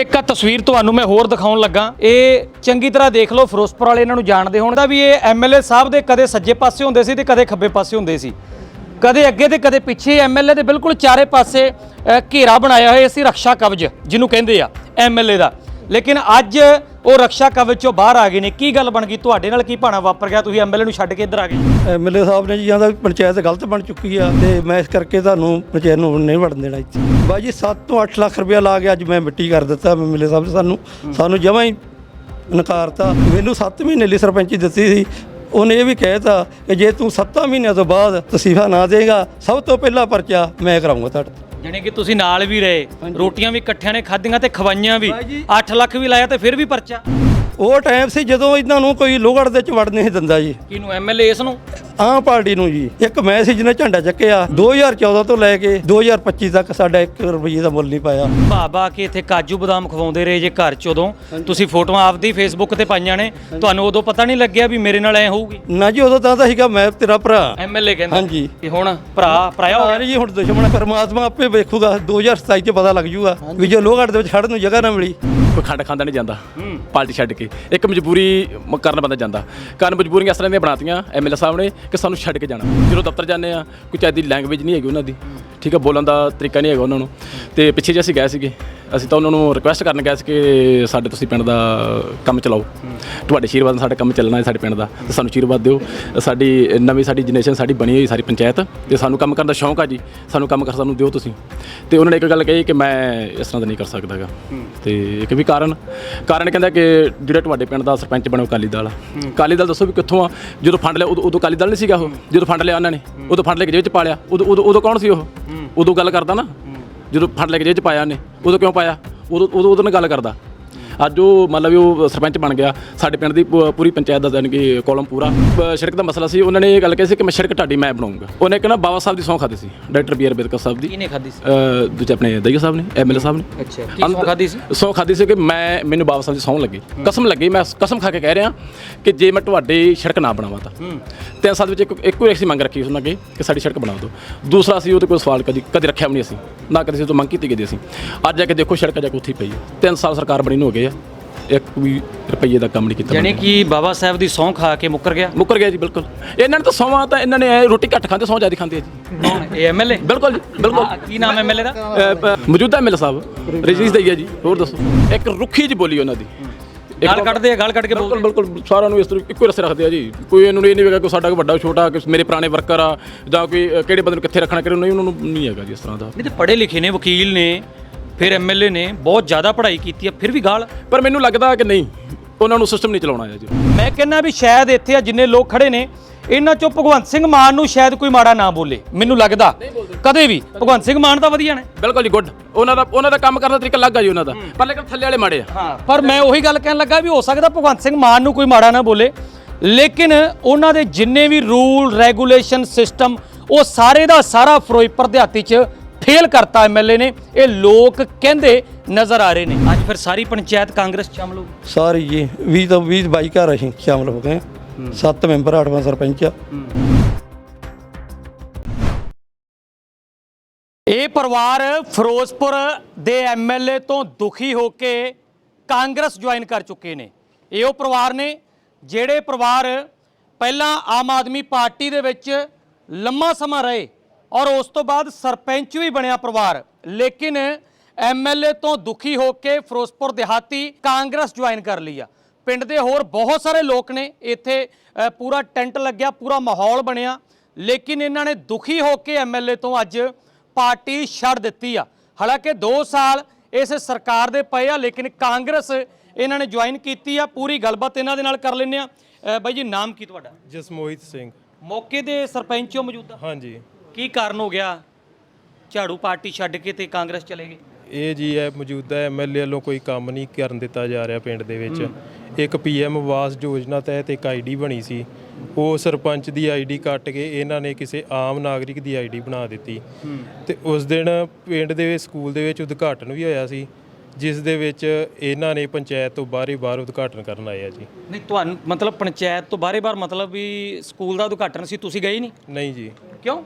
ਇੱਕ ਆਹ ਤਸਵੀਰ ਤੁਹਾਨੂੰ ਮੈਂ ਹੋਰ ਦਿਖਾਉਣ ਲੱਗਾ। ਇਹ ਚੰਗੀ ਤਰ੍ਹਾਂ ਦੇਖ ਲਓ, ਫਿਰੋਜ਼ਪੁਰ ਵਾਲੇ ਇਹਨਾਂ ਨੂੰ ਜਾਣਦੇ ਹੋਣ। ਦਾ ਵੀ ਇਹ ਐਮਐਲਏ ਸਾਹਿਬ ਦੇ ਕਦੇ ਸੱਜੇ ਪਾਸੇ ਹੁੰਦੇ ਸੀ ਤੇ ਕਦੇ ਖੱਬੇ ਪਾਸੇ ਹੁੰਦੇ ਸੀ। ਕਦੇ ਅੱਗੇ ਤੇ ਕਦੇ ਪਿੱਛੇ ਐਮਐਲਏ ਦੇ ਬਿਲਕੁਲ ਚਾਰੇ ਪਾਸੇ ਘੇਰਾ ਬਣਾਇਆ ਹੋਇਆ ਸੀ ਰਕਸ਼ਾ ਕਵਚ ਜਿਹਨੂੰ ਕਹਿੰਦੇ ਆ ਐਮਐਲਏ ਦਾ। ਲੇਕਿਨ ਅੱਜ ਉਹ ਰਕਸ਼ਾ ਕਵਚ ਚੋਂ ਬਾਹਰ ਆ ਗਏ ਨੇ। ਕੀ ਗੱਲ ਬਣ ਗਈ? ਤੁਹਾਡੇ ਨਾਲ ਕੀ ਭਾਣਾ ਵਾਪਰ ਗਿਆ? ਤੁਸੀਂ ਐਮਐਲਏ ਨੂੰ ਛੱਡ ਕੇ ਇੱਧਰ ਆ ਗਏ। ਐਮਐਲਏ ਸਾਹਿਬ ਨੇ ਜੀ ਕਹਿੰਦਾ ਪੰਚਾਇਤ ਗਲਤ ਬਣ ਚੁੱਕੀ ਆ ਤੇ ਮੈਂ ਇਸ ਕਰਕੇ ਤੁਹਾਨੂੰ ਪੰਚਾਇਤ ਨੂੰ ਨਹੀਂ ਵੜਨ ਦੇਣਾ ਇੱਥੇ। ਬਾਈ ਜੀ 7 ਤੋਂ 8 ਲੱਖ ਰੁਪਇਆ ਲਾ ਕੇ ਅੱਜ ਮੈਂ ਮਿੱਟੀ ਕਰ ਦਿੱਤਾ ਐਮਐਲਏ ਸਾਹਿਬ ਨੇ ਸਾਨੂੰ। ਸਾਨੂੰ ਜਮਾਂ ਹੀ ਨਕਾਰਤਾ ਮੈਨੂੰ 7 ਮਹੀਨੇ ਲਈ ਸਰਪੰਚੀ ਦਿੱਤੀ ਸੀ। ਉਹਨੇ ਇਹ ਵੀ ਕਹਿਤਾ ਕਿ ਜੇ ਤੂੰ 7 ਮਹੀਨਿਆਂ ਤੋਂ ਬਾਅਦ ਤਸੀਫਾ ਨਾ ਦੇਗਾ ਸਭ ਤੋਂ ਪਹਿਲਾ ਪਰਚਾ ਮੈਂ ਕਰਾਉਂਗਾ ਤੁਹਾਡਾ ਜਾਣੀ ਕਿ ਤੁਸੀਂ ਨਾਲ ਵੀ ਰਹੇ ਰੋਟੀਆਂ ਵੀ ਇਕੱਠਿਆਂ ਨੇ ਖਾਧੀਆਂ ਤੇ ਖਵਾਈਆਂ ਵੀ। 8 ਲੱਖ ਵੀ ਲਾਇਆ ਤੇ ਫਿਰ ਵੀ ਪਰਚਾ? ਉਹ ਟਾਈਮ ਸੀ ਜਦੋਂ ਇਹਨਾਂ ਨੂੰ ਕੋਈ ਲੋਹਗੜ੍ਹ ਦੇ ਚ ਵੜ ਨਹੀਂ ਦਿੰਦਾ ਜੀ। ਕਿਹਨੂੰ ਐਮਐਲਏ ਇਸ ਨੂੰ? ਆਮ ਪਾਰਟੀ ਨੂੰ ਜੀ। ਇੱਕ ਮੈਂ ਸੀ ਜਿਹਨੇ ਝੰਡਾ ਚੱਕਿਆ 2014 ਤੋਂ ਲੈ ਕੇ 2025 ਤੱਕ ਸਾਡਾ 1 ਰੁਪਏ ਦਾ ਮੁੱਲ ਨਹੀਂ ਪਾਇਆ। ਬਾਬਾ ਕਿ ਇੱਥੇ ਕਾਜੂ ਬਦਾਮ ਖਵਾਉਂਦੇ ਰਹੇ ਜੇ ਘਰ ਚ ਉਦੋਂ। ਤੁਸੀਂ ਫੋਟੋਆਂ ਆਪਦੀ ਫੇਸਬੁੱਕ ਤੇ ਪਾਈਆਂ ਨੇ। ਤੁਹਾਨੂੰ ਉਦੋਂ ਪਤਾ ਨਹੀਂ ਲੱਗਿਆ ਵੀ ਮੇਰੇ ਨਾਲ ਐ ਹੋਊਗੀ। ਨਾ ਜੀ ਉਦੋਂ ਤਾਂ ਤਾਂ ਸੀਗਾ ਮੈਂ ਤੇਰਾ ਭਰਾ। ਐਮਐਲਏ ਕਹਿੰਦਾ। ਹਾਂਜੀ। ਕਿ ਹੁਣ ਭਰਾ ਭਰਾਇਆ ਹੋ ਹਾਂ ਜੀ ਹੁਣ ਦੁਸ਼ਮਣ ਪਰਮਾਤਮਾ ਆਪੇ ਵੇਖੂਗਾ 2027 ਚ ਪਤਾ ਲੱਗ ਜੂਗਾ ਵੀ ਜੇ ਲੋਹਗੜ੍ਹ ਦੇ ਵਿੱਚ ਖੜਨ ਨੂੰ ਜਗ੍ਹਾ ਨਾ ਮਿਲੀ। ਕੋਈ ਖੰਡ ਖਾਂਦਾ ਨਹੀਂ ਜਾਂਦਾ ਪਾਰਟੀ ਛੱਡ ਕੇ। ਇੱਕ ਮਜਬੂਰੀ ਮ- ਕਾਰਨ ਬੰਦਾ ਜਾਂਦਾ। ਕਾਰਨ ਮਜਬੂਰੀਆਂ ਇਸ ਤਰ੍ਹਾਂ ਦੀਆਂ ਬਣਾਤੀਆਂ ਐਮਐਲਏ ਸਾਹਿਬ ਨੇ ਕਿ ਸਾਨੂੰ ਛੱਡ ਕੇ ਜਾਣਾ। ਜਦੋਂ ਦਫ਼ਤਰ ਜਾਂਦੇ ਆ ਕੋਈ ਚੱਜ ਦੀ ਲੈਂਗੁਏਜ ਨਹੀਂ ਹੈਗੀ ਉਹਨਾਂ ਦੀ ਠੀਕ ਹੈ ਬੋਲਣ ਦਾ ਤਰੀਕਾ ਨਹੀਂ ਹੈਗਾ ਉਹਨਾਂ ਨੂੰ। ਤੇ ਪਿੱਛੇ ਜੇ ਅਸੀਂ ਗਏ ਸੀਗੇ। ਅਸੀਂ ਤਾਂ ਉਹਨਾਂ ਨੂੰ ਰਿਕੁਐਸਟ ਕਰਨ ਗਏ ਸੀ ਕਿ ਸਾਡੇ ਤੁਸੀਂ ਪਿੰਡ ਦਾ ਕੰਮ ਚਲਾਓ। ਤੁਹਾਡੇ ਆਸ਼ੀਰਵਾਦ ਨਾਲ ਸਾਡਾ ਕੰਮ ਚੱਲਣਾ ਹੈ ਸਾਡੇ ਪਿੰਡ ਦਾ। ਤੇ ਸਾਨੂੰ ਆਸ਼ੀਰਵਾਦ ਦਿਓ। ਸਾਡੀ ਨਵੀਂ ਸਾਡੀ ਜਨਰੇਸ਼ਨ ਸਾਡੀ ਬਣੀ ਹੋਈ ਸਾਰੀ ਪੰਚਾਇਤ। ਤੇ ਸਾਨੂੰ ਕੰਮ ਕਰਨ ਦਾ ਸ਼ੌਂਕ ਆ ਜੀ। ਸਾਨੂੰ ਕੰਮ ਕਰ ਸਾਨੂੰ ਦਿਓ ਤੁਸੀਂ। ਤੇ ਉਹਨਾਂ ਨੇ ਇੱਕ ਗੱਲ ਕਹੀ ਕਿ ਮੈਂ ਇਸ ਤਰ੍ਹਾਂ ਦਾ ਨਹੀਂ ਕਰ ਸਕਦਾਗਾ। ਤੇ ਇੱਕ ਵੀ ਕਾਰਨ ਕਾਰਨ ਕਹਿੰਦਾ ਕਿ ਜਿਹੜਾ ਤੁਹਾਡੇ ਪਿੰਡ ਦਾ ਸਰਪੰਚ ਬਣੋ ਅਕਾਲੀ ਦਲ ਅਕਾਲੀ ਦਲ ਦੱਸੋ ਵੀ ਕਿੱਥੋਂ ਆ? ਜਦੋਂ ਫੰਡ ਲਿਆ ਉਦੋਂ ਉਦੋਂ ਅਕਾਲੀ ਦਲ ਨਹੀਂ ਸੀਗਾ ਉਹ। ਜਦੋਂ ਫੰਡ ਲਿਆ ਉਹਨਾਂ ਨੇ ਉਦੋਂ ਫੰਡ ਲੈ ਕੇ ਜੇਬ 'ਚ ਪਾ ਲਿਆ। ਉਦੋਂ ਉਦੋਂ ਉਦੋਂ ਕੌਣ ਸੀ ਉਹ? ਉਦੋਂ ਗੱਲ ਕਰਦਾ ਨਾ। ਜਦੋਂ ਫੰਡ ਲੈ ਕੇ ਜੇਬ 'ਚ ਪਾਇਆ ਉਹਨੇ ਉਦੋਂ ਕਿਉਂ ਪਾਇਆ? ਉਦੋਂ ਉਦੋਂ ਉਹਦੇ ਨਾਲ ਗੱਲ ਕਰਦਾ। ਅੱਜ ਉਹ ਮਤਲਬ ਵੀ ਉਹ ਸਰਪੰਚ ਬਣ ਗਿਆ ਸਾਡੇ ਪਿੰਡ ਦੀ ਪੂ- ਪੂਰੀ ਪੰਚਾਇਤ ਦਾ ਯਾਨੀ ਕਿ ਕੋਲਮ ਪੂਰਾ। ਅ, ਸੜਕ ਦਾ ਮਸਲਾ ਸੀ ਉਹਨਾਂ ਨੇ ਇਹ ਗੱਲ ਕਹੀ ਸੀ ਕਿ ਮੈਂ ਸੜਕ ਢਾਡੀ ਮੈਂ ਬਣਾਉਂਗਾ। ਉਹਨੇ ਕਹਿੰਦਾ ਬਾਬਾ ਸਾਹਿਬ ਦੀ ਸਹੁੰ ਖਾਦੀ ਸੀ doctor B R Ambedkar Sahib ਦੀ। ਕਿਹਨੇ ਖਾਦੀ ਸੀ? ਅ, ਦੂਜੇ ਆਪਣੇ ਦਈਆ ਸਾਹਿਬ ਨੇ ਐਮਐਲਏ ਸਾਹਿਬ ਨੇ। ਅੱਛਾ ਕੀ ਸੌ ਖਾਦੀ ਸੀ? ਸੌ ਖਾਦੀ ਸੀ ਕਿ ਮੈਂ ਮੈਨੂੰ ਬਾਬਾ ਸਾਹਿਬ ਦੀ ਸੌਂ ਲੱਗੀ। ਕਸਮ ਲੱਗੀ ਮੈਂ ਕਸਮ ਖਾ ਕੇ ਕਹਿ ਰਿਹਾ ਕਿ ਜੇ ਮੈਂ ਤੁਹਾਡੇ ਸੜਕ ਨਾ ਬਣਾਵਾਂ ਤਾਂ। ਤਿੰਨ ਸਾਲ ਵਿੱਚ ਇੱਕ ਇੱਕੋ ਇੱਕ ਸੀ ਮੰਗ ਰੱਖੀ ਉਹਨਾਂ ਅੱਗੇ ਕਿ ਸਾਡੀ ਸੜਕ ਬਣਾ ਦਿਓ। ਦੂਸਰਾ ਸੀ ਉਹਦੇ ਕੋਈ ਸਵਾਲ ਕਦੀ ਕਦੀ ਰੱਖਿਆ ਵੀ ਨਹੀਂ ਅਸੀਂ। ਨਾ ਕਦੇ ਸੀ ਤੋਂ ਮੰਗ ਕੀਤੀ ਗਈ ਸੀ ਅੱਜ ਜਾ ਕੇ ਦੇਖੋ ਸੜਕ ਜਾ ਕੇ ਉੱਥੇ ਹੀ ਪਈ ਹੈ। ਤਿੰਨ ਸਾਲ ਸਰਕਾਰ ਬਣੀ ਨੂੰ ਹੋ ਗਏ ਆ ਇੱਕ ਵੀ ਰੁਪਈਏ ਦਾ ਕੰਮ ਨਹੀਂ ਕੀਤਾ ਜਾਣੀ ਕਿ ਬਾਬਾ ਸਾਹਿਬ ਦੀ ਸੌਂ ਖਾ ਕੇ ਮੁੱਕਰ ਗਿਆ? ਮੁੱਕਰ ਗਿਆ ਜੀ ਬਿਲਕੁਲ। ਇਹਨਾਂ ਨੇ ਤਾਂ ਸੌਵਾਂ ਤਾਂ ਇਹਨਾਂ ਨੇ ਐਂ ਰੋਟੀ ਘੱਟ ਖਾਂਦੇ ਸੌਂ ਜ਼ਿਆਦਾ ਖਾਂਦੇ ਆ ਜੀ। ਕੌਣ? ਇਹ ਐਮਐਲਏ ਬਿਲਕੁਲ ਜੀ ਬਿਲਕੁਲ। ਕੀ ਨਾਮ ਐਮਐਲਏ ਦਾ? ਪ- ਮੌਜੂਦਾ ਐਮਐਲਏ ਸਾਹਿਬ ਰਜੀਸ਼ ਦਈਆ ਜੀ ਹੋਰ ਦੱਸੋ। ਇੱਕ ਰੁੱਖੀ ਜੀ ਬੋਲੀ ਉਹਨਾਂ ਦੀ। ਇੱਕ ਗਾਲ ਕੱਢਦੇ ਆ ਗਾਲ ਕੱਢ ਕੇ ਬੋਲਦੇ ਬਿਲਕੁਲ ਬਿਲਕੁਲ ਸਾਰਿਆਂ ਨੂੰ ਇਸ ਤਰ੍ਹਾਂ ਇੱਕੋ ਹੀ ਰਸੇ ਰੱਖਦੇ ਆ ਜੀ। ਕੋਈ ਇਹਨੂੰ ਇਹ ਨਹੀਂ ਵੇਗਾ ਕਿ ਸਾਡਾ ਕੋਈ ਵੱਡਾ ਛੋਟਾ ਕਿ ਮੇਰੇ ਪੁਰਾਣੇ ਵਰਕਰ ਆ ਜਾਂ ਕੋਈ ਅ, ਕਿਹੜੇ ਬੰਦੇ ਨੂੰ ਕਿੱਥੇ ਰੱਖਣਾ ਕਿਹੜੇ ਨੂੰ ਨਹੀਂ ਉਹਨਾਂ ਨੂੰ ਨਹੀਂ ਹੈਗਾ ਜੀ ਇਸ ਤਰ੍ਹਾਂ ਦਾ। ਨਹੀਂ ਤੇ ਪੜ੍ਹੇ ਲਿਖੇ ਨੇ ਵਕੀਲ ਨੇ ਫਿਰ ਐਮਐਲਏ ਨੇ ਬਹੁਤ ਜ਼ਿਆਦਾ ਪੜ੍ਹਾਈ ਕੀਤੀ ਆ ਫਿਰ ਵੀ ਗਾਲ? ਪਰ ਮੈਨੂੰ ਲੱਗਦਾ ਕਿ ਨਹੀਂ ਉਹਨਾਂ ਨੂੰ ਸਿਸਟਮ ਨਹੀਂ ਚਲਾਉਣਾ ਆ ਜੀ। ਮੈਂ ਕਹਿੰਦਾ ਵੀ ਸ਼ਾਇਦ ਇੱਥੇ ਆ ਜਿੰਨੇ ਲੋਕ ਖੜੇ ਨੇ ਇਹਨਾਂ ਚੋਂ ਭਗਵੰਤ ਸਿੰਘ ਮਾਨ ਨੂੰ ਸ਼ਾਇਦ ਕੋਈ ਮਾੜਾ ਨਾ ਬੋਲੇ ਮੈਨੂੰ ਲੱਗਦਾ। ਕਦੇ ਵੀ ਭਗਵੰਤ ਸਿੰਘ ਮਾਨ ਤਾਂ ਵਧੀਆ ਨੇ। ਬਿਲਕੁਲ ਜੀ ਗੁੱਡ ਉਹਨਾਂ ਦਾ ਉਹਨਾਂ ਦਾ ਕੰਮ ਕਰਨ ਦਾ ਤਰੀਕਾ ਲੱਗਾ ਜੀ ਉਹਨਾਂ ਦਾ। ਪਰ ਲੇਕਿਨ ਥੱਲੇ ਵਾਲੇ ਮਾੜੇ ਆ। ਹਾਂ ਪਰ ਮੈਂ ਉਹੀ ਗੱਲ ਕਹਿਣ ਲੱਗਾ ਵੀ ਹੋ ਸਕਦਾ ਭਗਵੰਤ ਸਿੰਘ ਮਾਨ ਨੂੰ ਕੋਈ ਮਾੜਾ ਨਾ ਬੋਲੇ। ਲੇਕਿਨ ਉਹਨਾਂ ਦੇ ਜਿੰਨੇ ਵੀ ਰੂਲ ਰੈਗੂਲੇਸ਼ਨ ਸਿਸਟਮ ਉਹ ਸਾਰੇ ਦਾ ਸਾਰਾ ਫਿਰੋਜ਼ਪੁਰ ਦਿਹਾਤੀ 'ਚ ਫੇਲ ਕਰਤਾ ਐਮਐਲਏ ਨੇ ਇਹ ਲੋਕ ਕਹਿੰਦੇ ਨਜ਼ਰ ਆ ਰਹੇ ਨੇ। ਅੱਜ ਫਿਰ ਸਾਰੀ ਪੰਚਾਇਤ ਕਾਂਗਰਸ ਸ਼ਾਮਲ ਹੋ ਗਈ ਸਾਰੀ ਜੀ 20 ਤੋਂ 20 22 ਘਰ ਅਸੀਂ ਸ਼ਾਮਲ ਹੋ ਗਏ 7 ਮੈਂਬਰ 8ਵਾਂ ਸਰਪੰਚ ਆ। ਇਹ ਪਰਿਵਾਰ ਫਿਰੋਜ਼ਪੁਰ ਦੇ ਐਮਐਲਏ ਤੋਂ ਦੁਖੀ ਹੋ ਕੇ ਕਾਂਗਰਸ ਜੁਆਇਨ ਕਰ ਚੁੱਕੇ ਨੇ। ਇਹ ਉਹ ਪਰਿਵਾਰ ਨੇ ਜਿਹੜੇ ਪਰਿਵਾਰ ਪਹਿਲਾਂ ਆਮ ਆਦਮੀ ਪਾਰਟੀ ਦੇ ਵਿੱਚ ਲੰਮਾ ਸਮਾਂ ਰਹੇ ਔਰ ਉਸ ਤੋਂ ਬਾਅਦ ਸਰਪੰਚ ਵੀ ਬਣਿਆ ਪਰਿਵਾਰ। ਲੇਕਿਨ ਐਮਐਲਏ ਤੋਂ ਦੁਖੀ ਹੋ ਕੇ ਫਿਰੋਜ਼ਪੁਰ ਦਿਹਾਤੀ ਕਾਂਗਰਸ ਜੁਆਇਨ ਕਰ ਲਈ ਆ। ਪਿੰਡ ਦੇ ਹੋਰ ਬਹੁਤ ਸਾਰੇ ਲੋਕ ਨੇ ਇੱਥੇ ਪੂਰਾ ਟੈਂਟ ਲੱਗਿਆ ਪੂਰਾ ਮਾਹੌਲ ਬਣਿਆ। ਲੇਕਿਨ ਇਹਨਾਂ ਨੇ ਦੁਖੀ ਹੋ ਕੇ ਐਮਐਲਏ ਤੋਂ ਅੱਜ ਪਾਰਟੀ ਛੱਡ ਦਿੱਤੀ ਆ। ਹਾਲਾਂਕਿ 2 ਸਾਲ ਇਸ ਸਰਕਾਰ ਦੇ ਪਏ ਆ ਲੇਕਿਨ ਕਾਂਗਰਸ ਇਹਨਾਂ ਨੇ ਜੁਆਇਨ ਕੀਤੀ ਆ। ਪੂਰੀ ਗੱਲਬਾਤ ਇਹਨਾਂ ਦੇ ਨਾਲ ਕਰ ਲੈਂਦੇ ਆ। ਬਾਈ ਜੀ ਨਾਮ ਕੀ ਤੁਹਾਡਾ? ਜਸਮੋਹਿਤ ਸਿੰਘ। ਮੌਕੇ ਦੇ ਸਰਪੰਚੋ ਮੌਜੂਦਾ? ਹਾਂਜੀ। ਕੀ ਕਾਰਨ ਹੋ ਗਿਆ? ਝਾੜੂ ਪਾਰਟੀ ਛੱਡ ਕੇ ਤੇ ਕਾਂਗਰਸ ਚਲੇ ਗਏ ਇਹ ਜੀ ਹੈ ਮੌਜੂਦਾ ਐਮਐਲਏ ਵੱਲੋਂ ਕੋਈ ਕੰਮ ਨਹੀਂ ਕਰਨ ਦਿੱਤਾ ਜਾ ਰਿਹਾ ਪਿੰਡ ਦੇ ਵਿੱਚ। ਇੱਕ ਪੀਐਮ ਆਵਾਸ ਯੋਜਨਾ ਤਹਿਤ ਇੱਕ ਆਈਡੀ ਬਣੀ ਸੀ। ਉਹ ਸਰਪੰਚ ਦੀ ਆਈਡੀ ਕੱਟ ਕੇ ਇਹਨਾਂ ਨੇ ਕਿਸੇ ਆਮ ਨਾਗਰਿਕ ਦੀ ਆਈਡੀ ਬਣਾ ਦਿੱਤੀ। ਤੇ ਉਸ ਦਿਨ ਪਿੰਡ ਦੇ ਸਕੂਲ ਦੇ ਵਿੱਚ ਉਦਘਾਟਨ ਵੀ ਹੋਇਆ ਸੀ ਜਿਸ ਦੇ ਵਿੱਚ ਇਹਨਾਂ ਨੇ ਪੰਚਾਇਤ ਤੋਂ ਬਾਹਰੇ ਬਾਹਰ ਉਦਘਾਟਨ ਕਰਨ ਆਏ ਆ ਜੀ। ਨਹੀਂ ਤੁਹਾਨੂੰ ਮਤਲਬ ਪੰਚਾਇਤ ਤੋਂ ਬਾਰੇ-ਬਾਰ ਮਤਲਬ ਵੀ ਸਕੂਲ ਦਾ ਉਦਘਾਟਨ ਸੀ ਤੁਸੀਂ ਗਏ ਨਹੀਂ? ਨਹੀਂ ਜੀ। ਕਿਉਂ?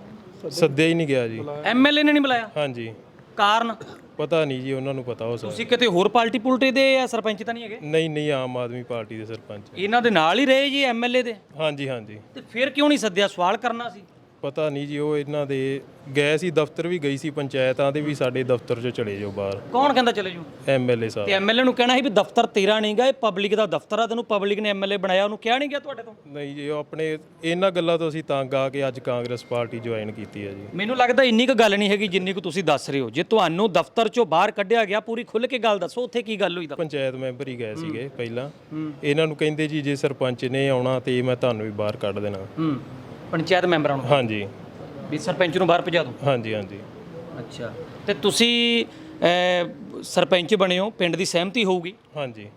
ਸੱਦਿਆ ਹੀ ਨਹੀਂ ਗਿਆ ਜੀ। ਐਮਐਲਏ ਨੇ ਨਹੀਂ ਬੁਲਾਇਆ? ਹਾਂਜੀ। ਕਾਰਨ? ਪਤਾ ਨਹੀਂ ਜੀ ਉਹਨਾਂ ਨੂੰ ਪਤਾ ਹੋ ਸਕਦਾ। ਤੁਸੀਂ ਕਿਤੇ ਹੋਰ ਪਾਰਟੀ ਪੁਲਟੇ ਦੇ ਆ ਸਰਪੰਚ ਤਾਂ ਨਹੀਂ ਹੈਗੇ? ਨਹੀਂ ਨਹੀਂ ਆਮ ਆਦਮੀ ਪਾਰਟੀ ਦੇ ਸਰਪੰਚ। ਇਹਨਾਂ ਦੇ ਨਾਲ ਹੀ ਰਹੇ ਜੀ ਐਮਐਲਏ ਦੇ? ਹਾਂਜੀ ਹਾਂਜੀ। ਤੇ ਫਿਰ ਕਿਉਂ ਨਹੀਂ ਸੱਦਿਆ? ਸਵਾਲ ਕਰਨਾ ਸੀ। ਪਤਾ ਨਹੀਂ ਜੀ ਉਹ ਇਹਨਾਂ ਦੇ ਗਏ ਸੀ ਦਫ਼ਤਰ ਵੀ ਗਈ ਸੀ ਪੰਚਾਇਤਾਂ ਦੇ ਵੀ ਸਾਡੇ ਦਫ਼ਤਰ 'ਚੋਂ ਚਲੇ ਜਾਓ ਬਾਹਰ। ਕੌਣ ਕਹਿੰਦਾ ਚਲੇ ਜੂ ਐਮਐਲਏ ਤੇ ਸਾਹਿਬ ਐਮਐਲਏ ਨੂੰ ਕਹਿਣਾ ਸੀ ਵੀ ਦਫ਼ਤਰ ਤੇਰਾ ਨਹੀਂਗਾ ਇਹ ਪਬਲਿਕ ਦਾ ਦਫ਼ਤਰ ਆ ਤੈਨੂੰ ਪਬਲਿਕ ਨੇ ਐਮਐਲਏ ਬਣਾਇਆ ਉਹਨੂੰ ਕਿਹਾ ਨਹੀਂ ਗਿਆ ਤੁਹਾਡੇ ਤੋਂ? ਨਹੀਂ ਜੀ ਉਹ ਆਪਣੇ ਇਹਨਾਂ ਗੱਲਾਂ ਤੋਂ ਅਸੀਂ ਤੰਗ ਆ ਕੇ ਅੱਜ ਕਾਂਗਰਸ ਪਾਰਟੀ ਜੁਆਇਨ ਕੀਤੀ ਹੈ ਜੀ। ਮੈਨੂੰ ਲੱਗਦਾ ਇੰਨੀ ਕੁ ਗੱਲ ਨਹੀਂ ਹੈਗੀ ਜਿੰਨੀ ਕੁ ਤੁਸੀਂ ਦੱਸ ਰਹੇ ਹੋ। ਜੇ ਤੁਹਾਨੂੰ ਦਫ਼ਤਰ ਚੋਂ ਬਾਹਰ ਕੱਢਿਆ ਗਿਆ ਪੂਰੀ ਖੁੱਲ ਕੇ ਗੱਲ ਦੱਸੋ ਉੱਥੇ ਕੀ ਗੱਲ ਹੋਈ ਤਾਂ ਪੰਚਾਇਤ ਮੈਂਬਰ ਹੀ ਗਏ ਸੀਗੇ ਪਹਿਲਾਂ। ਇਹਨਾਂ ਨੂੰ ਕਹਿੰਦੇ ਜੀ ਜੇ ਸਰਪੰਚ ਨੇ ਆਉਣਾ ਤੇ ਮੈਂ ਤੁਹਾਨੂੰ ਵੀ ਬਾਹਰ ਕੱਢ ਦੇਣਾ। ਹੂੰ। ਪੰਚਾਇਤ ਮੈਂਬਰਾਂ ਨੂੰ? ਹਾਂਜੀ। ਵੀ ਸਰਪੰਚ ਨੂੰ ਬਾਹਰ ਭਜਾ ਦੋ? ਹਾਂਜੀ ਹਾਂਜੀ। ਅੱਛਾ। ਤੇ ਤੁਸੀਂ ਅਹ, ਸਰਪੰਚ ਬਣੇ ਹੋ ਪਿੰਡ ਦੀ ਸਹਿਮਤੀ ਹੋਊਗੀ। ਹਾਂਜੀ।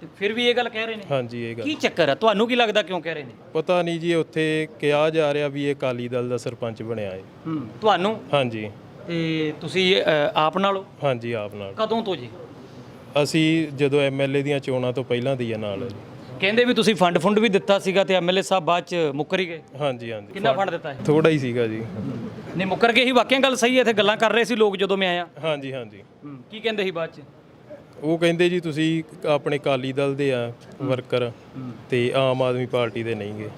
ਤੇ ਫਿਰ ਵੀ ਇਹ ਗੱਲ ਕਹਿ ਰਹੇ ਨੇ? ਹਾਂਜੀ ਇਹ ਗੱਲ। ਕੀ ਚੱਕਰ ਹੈ ਤੁਹਾਨੂੰ ਕੀ ਲੱਗਦਾ ਕਿਉਂ ਕਹਿ ਰਹੇ ਨੇ? ਪਤਾ ਨਹੀਂ ਜੀ ਉੱਥੇ ਕਿਹਾ ਜਾ ਰਿਹਾ ਵੀ ਇਹ ਅਕਾਲੀ ਦਲ ਦਾ ਸਰਪੰਚ ਬਣਿਆ ਹੈ ਹੂੰ। ਤੁਹਾਨੂੰ? ਹਾਂਜੀ। ਤੇ ਤੁਸੀਂ ਅਹ, ਆਪ ਨਾਲੋਂ? ਹਾਂਜੀ ਆਪ ਨਾਲ। ਕਦੋਂ ਤੋਂ ਜੀ? ਅਸੀਂ ਜਦੋਂ ਐਮਐਲਏ ਦੀਆਂ ਚੋਣਾਂ ਤੋਂ ਪਹਿਲਾਂ ਦੀ ਹੈ ਨਾਲ। ਜੀ। ਕਹਿੰਦੇ ਵੀ ਤੁਸੀਂ ਫੰਡ ਫੁੰਡ ਵੀ ਦਿੱਤਾ ਸੀਗਾ ਤੇ ਐਮਐਲਏ ਸਾਹਿਬ ਬਾਅਦ ਚ ਮੁੱਕਰ ਹੀ ਗਏ। ਹਾਂਜੀ ਹਾਂਜੀ। ਕਿੰਨਾ ਫੰਡ ਦਿੱਤਾ ਹੈ ਥੋੜਾ ਹੀ ਸੀਗਾ ਜੀ। ਨਹੀਂ ਮੁੱਕਰ ਗਏ ਹੀ ਵਾਕਿਆ ਗੱਲ ਸਹੀ ਹੈ ਇੱਥੇ ਗੱਲਾਂ ਕਰ ਰਹੇ ਸੀ ਲੋਕ ਜਦੋਂ ਮੈਂ ਆਇਆ। ਹਾਂਜੀ ਹਾਂਜੀ। ਕੀ ਕਹਿੰਦੇ ਸੀ ਬਾਅਦ ਚ? ਉਹ ਕਹਿੰਦੇ ਜੀ ਤੁਸੀਂ ਆਪਣੇ ਅਕਾਲੀ ਦਲ ਦੇ ਆ ਵਰਕਰ ਤੇ ਆਮ ਆਦਮੀ ਪਾਰਟੀ ਦੇ ਨਹੀਂਗੇ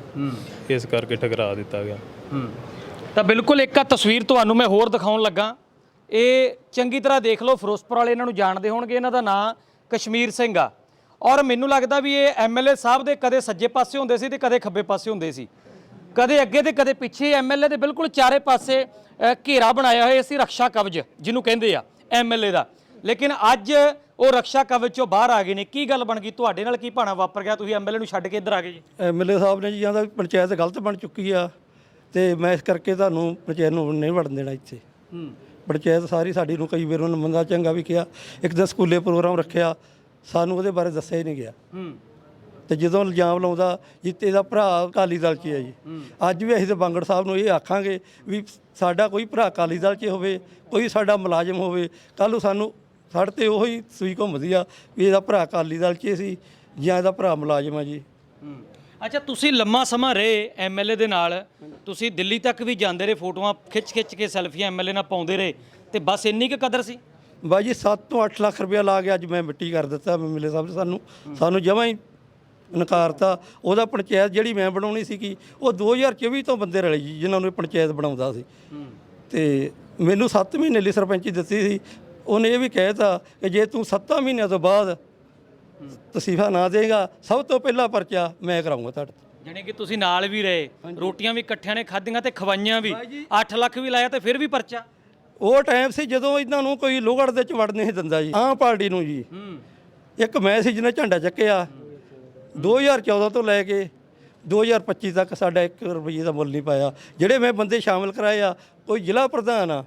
ਇਸ ਕਰਕੇ ਠਕਰਾ ਦਿੱਤਾ ਗਿਆ। ਤਾਂ ਬਿਲਕੁਲ ਇੱਕ ਆ ਤਸਵੀਰ ਤੁਹਾਨੂੰ ਮੈਂ ਹੋਰ ਦਿਖਾਉਣ ਲੱਗਾ। ਇਹ ਚੰਗੀ ਤਰ੍ਹਾਂ ਦੇਖ ਲਓ ਫਿਰੋਜ਼ਪੁਰ ਵਾਲੇ ਇਹਨਾਂ ਨੂੰ ਜਾਣਦੇ ਹੋਣਗੇ ਇਹਨਾਂ ਦਾ ਨਾਂ ਕਸ਼ਮੀਰ ਸਿੰਘ ਆ। ਔਰ ਮੈਨੂੰ ਲੱਗਦਾ ਵੀ ਇਹ ਐਮਐਲਏ ਸਾਹਿਬ ਦੇ ਕਦੇ ਸੱਜੇ ਪਾਸੇ ਹੁੰਦੇ ਸੀ ਤੇ ਕਦੇ ਖੱਬੇ ਪਾਸੇ ਹੁੰਦੇ ਸੀ। ਕਦੇ ਅੱਗੇ ਤੇ ਕਦੇ ਪਿੱਛੇ ਐਮਐਲਏ ਦੇ ਬਿਲਕੁਲ ਚਾਰੇ ਪਾਸੇ ਅ, ਘੇਰਾ ਬਣਾਇਆ ਹੋਇਆ ਸੀ ਰਕਸ਼ਾ ਕਵਚ ਜਿਹਨੂੰ ਕਹਿੰਦੇ ਆ ਐਮਐਲਏ ਦਾ। ਲੇਕਿਨ ਅੱਜ ਉਹ ਰਕਸ਼ਾ ਕਵਚ ਚੋਂ ਬਾਹਰ ਆ ਗਏ ਨੇ। ਕੀ ਗੱਲ ਬਣ ਗਈ? ਤੁਹਾਡੇ ਨਾਲ ਕੀ ਭਾਣਾ ਵਾਪਰ ਗਿਆ? ਤੁਸੀਂ ਐਮਐਲਏ ਨੂੰ ਛੱਡ ਕੇ ਇੱਧਰ ਆ ਗਏ ਜੀ। ਐਮਐਲਏ ਸਾਹਿਬ ਨੇ ਜੀ ਕਹਿੰਦਾ ਵੀ ਪੰਚਾਇਤ ਗਲਤ ਬਣ ਚੁੱਕੀ ਆ ਤੇ ਮੈਂ ਇਸ ਕਰਕੇ ਤੁਹਾਨੂੰ ਪੰਚਾਇਤ ਨੂੰ ਨਹੀਂ ਵੜਨ ਦੇਣਾ ਇੱਥੇ। ਹੂੰ। ਪੰਚਾਇਤ ਸਾਰੀ ਸਾਡੀ ਨੂੰ ਕਈ ਵਾਰ ਉਹਨੂੰ ਮੰਦਾ ਚੰਗਾ ਵੀ ਕਿਹਾ ਇੱਕ ਦਿਨ ਸਕੂਲੇ ਪ੍ਰੋਗਰਾਮ ਰੱਖਿਆ ਸਾਨੂੰ ਉਹਦੇ ਬਾਰੇ ਦੱਸਿਆ ਹੀ ਨਹੀਂ ਗਿਆ। ਹੂੰ। ਤੇ ਜਦੋਂ ਇਲਜ਼ਾਮ ਲਾਉਂਦਾ ਜਿੱਤੇ ਦਾ ਭਰਾ ਅਕਾਲੀ ਦਲ 'ਚ ਹੈ ਜੀ। ਅੱਜ ਵੀ ਅਸੀਂ ਤੇ ਬਾਂਗੜ ਸਾਹਿਬ ਨੂੰ ਇਹ ਆਖਾਂਗੇ ਵੀ ਸਾਡਾ ਕੋਈ ਭਰਾ ਅਕਾਲੀ ਦਲ 'ਚ ਹੋਵੇ ਕੋਈ ਸਾਡਾ ਮੁਲਾਜ਼ਮ ਹੋਵੇ ਕੱਲ ਨੂੰ ਸਾਨੂੰ ਸਾਡੇ ਤੇ ਉਹੀ ਸੂਈ ਘੁੰਮਦੀ ਆ ਵੀ ਇਹਦਾ ਭਰਾ ਅਕਾਲੀ ਦਲ 'ਚ ਸੀ ਜਾਂ ਇਹਦਾ ਭਰਾ ਮੁਲਾਜ਼ਮ ਆ ਜੀ। ਅੱਛਾ ਤੁਸੀਂ ਲੰਮਾ ਸਮਾਂ ਰਹੇ ਐਮਐਲਏ ਦੇ ਨਾਲ। ਤੁਸੀਂ ਦਿੱਲੀ ਤੱਕ ਵੀ ਜਾਂਦੇ ਰਹੇ ਫੋਟੋਆਂ ਖਿੱਚ ਖਿੱਚ ਕੇ ਸੈਲਫੀਆਂ ਐਮਐਲਏ ਨਾਲ ਪਾਉਂਦੇ ਰਹੇ। ਤੇ ਬਸ ਇੰਨੀ ਕੁ ਕਦਰ ਸੀ? ਬਾਈ ਜੀ 7 ਤੋਂ 8 ਲੱਖ ਰੁਪਇਆ ਲਾ ਕੇ ਅੱਜ ਮੈਂ ਮਿੱਟੀ ਕਰ ਦਿੱਤਾ ਐਮਐਲਏ ਸਾਹਿਬ ਨੇ ਸਾਨੂੰ। ਸਾਨੂੰ ਜਮਾਂ ਹੀ ਨਕਾਰਤਾ ਉਹਦਾ ਪੰਚਾਇਤ ਜਿਹੜੀ ਮੈਂ ਬਣਾਉਣੀ ਸੀਗੀ ਉਹ 2024 ਤੋਂ ਬੰਦੇ ਰਲੇ ਜੀ ਜਿਨ੍ਹਾਂ ਨੂੰ ਇਹ ਪੰਚਾਇਤ ਬਣਾਉਂਦਾ ਸੀ। ਤੇ ਮੈਨੂੰ 7 ਮਹੀਨੇ ਲਈ ਸਰਪੰਚੀ ਦਿੱਤੀ ਸੀ। ਉਹਨੇ ਇਹ ਵੀ ਕਹਿਤਾ ਕਿ ਜੇ ਤੂੰ 7 ਮਹੀਨਿਆਂ ਤੋਂ ਬਾਅਦ ਤਸੀਫਾ ਨਾ ਦੇਗਾ ਸਭ ਤੋਂ ਪਹਿਲਾ ਪਰਚਾ ਮੈਂ ਕਰਾਉਂਗਾ ਤੁਹਾਡੇ ਤੇ। ਜਾਣੀ ਕਿ ਤੁਸੀਂ ਨਾਲ ਵੀ ਰਹੇ ਰੋਟੀਆਂ ਵੀ ਇਕੱਠਿਆਂ ਨੇ ਖਾਧੀਆਂ ਤੇ ਖਵਾਈਆਂ ਵੀ। 8 ਲੱਖ ਵੀ ਲਾਇਆ ਤੇ ਫਿਰ ਵੀ ਪਰਚਾ। ਉਹ ਟਾਈਮ ਸੀ ਜਦੋਂ ਇਹਨਾਂ ਨੂੰ ਕੋਈ ਲੋਹਗੜ੍ਹ ਦੇ ਚ ਵੜ ਨਹੀਂ ਦਿੰਦਾ ਜੀ ਆਹ ਪਾਰਟੀ ਨੂੰ ਜੀ। ਇੱਕ ਮੈਂ ਸੀ ਜਿਹਨੇ ਝੰਡਾ ਚੱਕਿਆ 2014 ਤੋਂ ਲੈ ਕੇ 2025 ਤੱਕ ਸਾਡਾ 1 ਰੁਪਏ ਦਾ ਮੁੱਲ ਨਹੀਂ ਪਾਇਆ। ਜਿਹੜੇ ਮੈਂ ਬੰਦੇ ਸ਼ਾਮਲ ਕਰਾਏ ਆ ਕੋਈ ਜ਼ਿਲ੍ਹਾ ਪ੍ਰਧਾਨ ਆ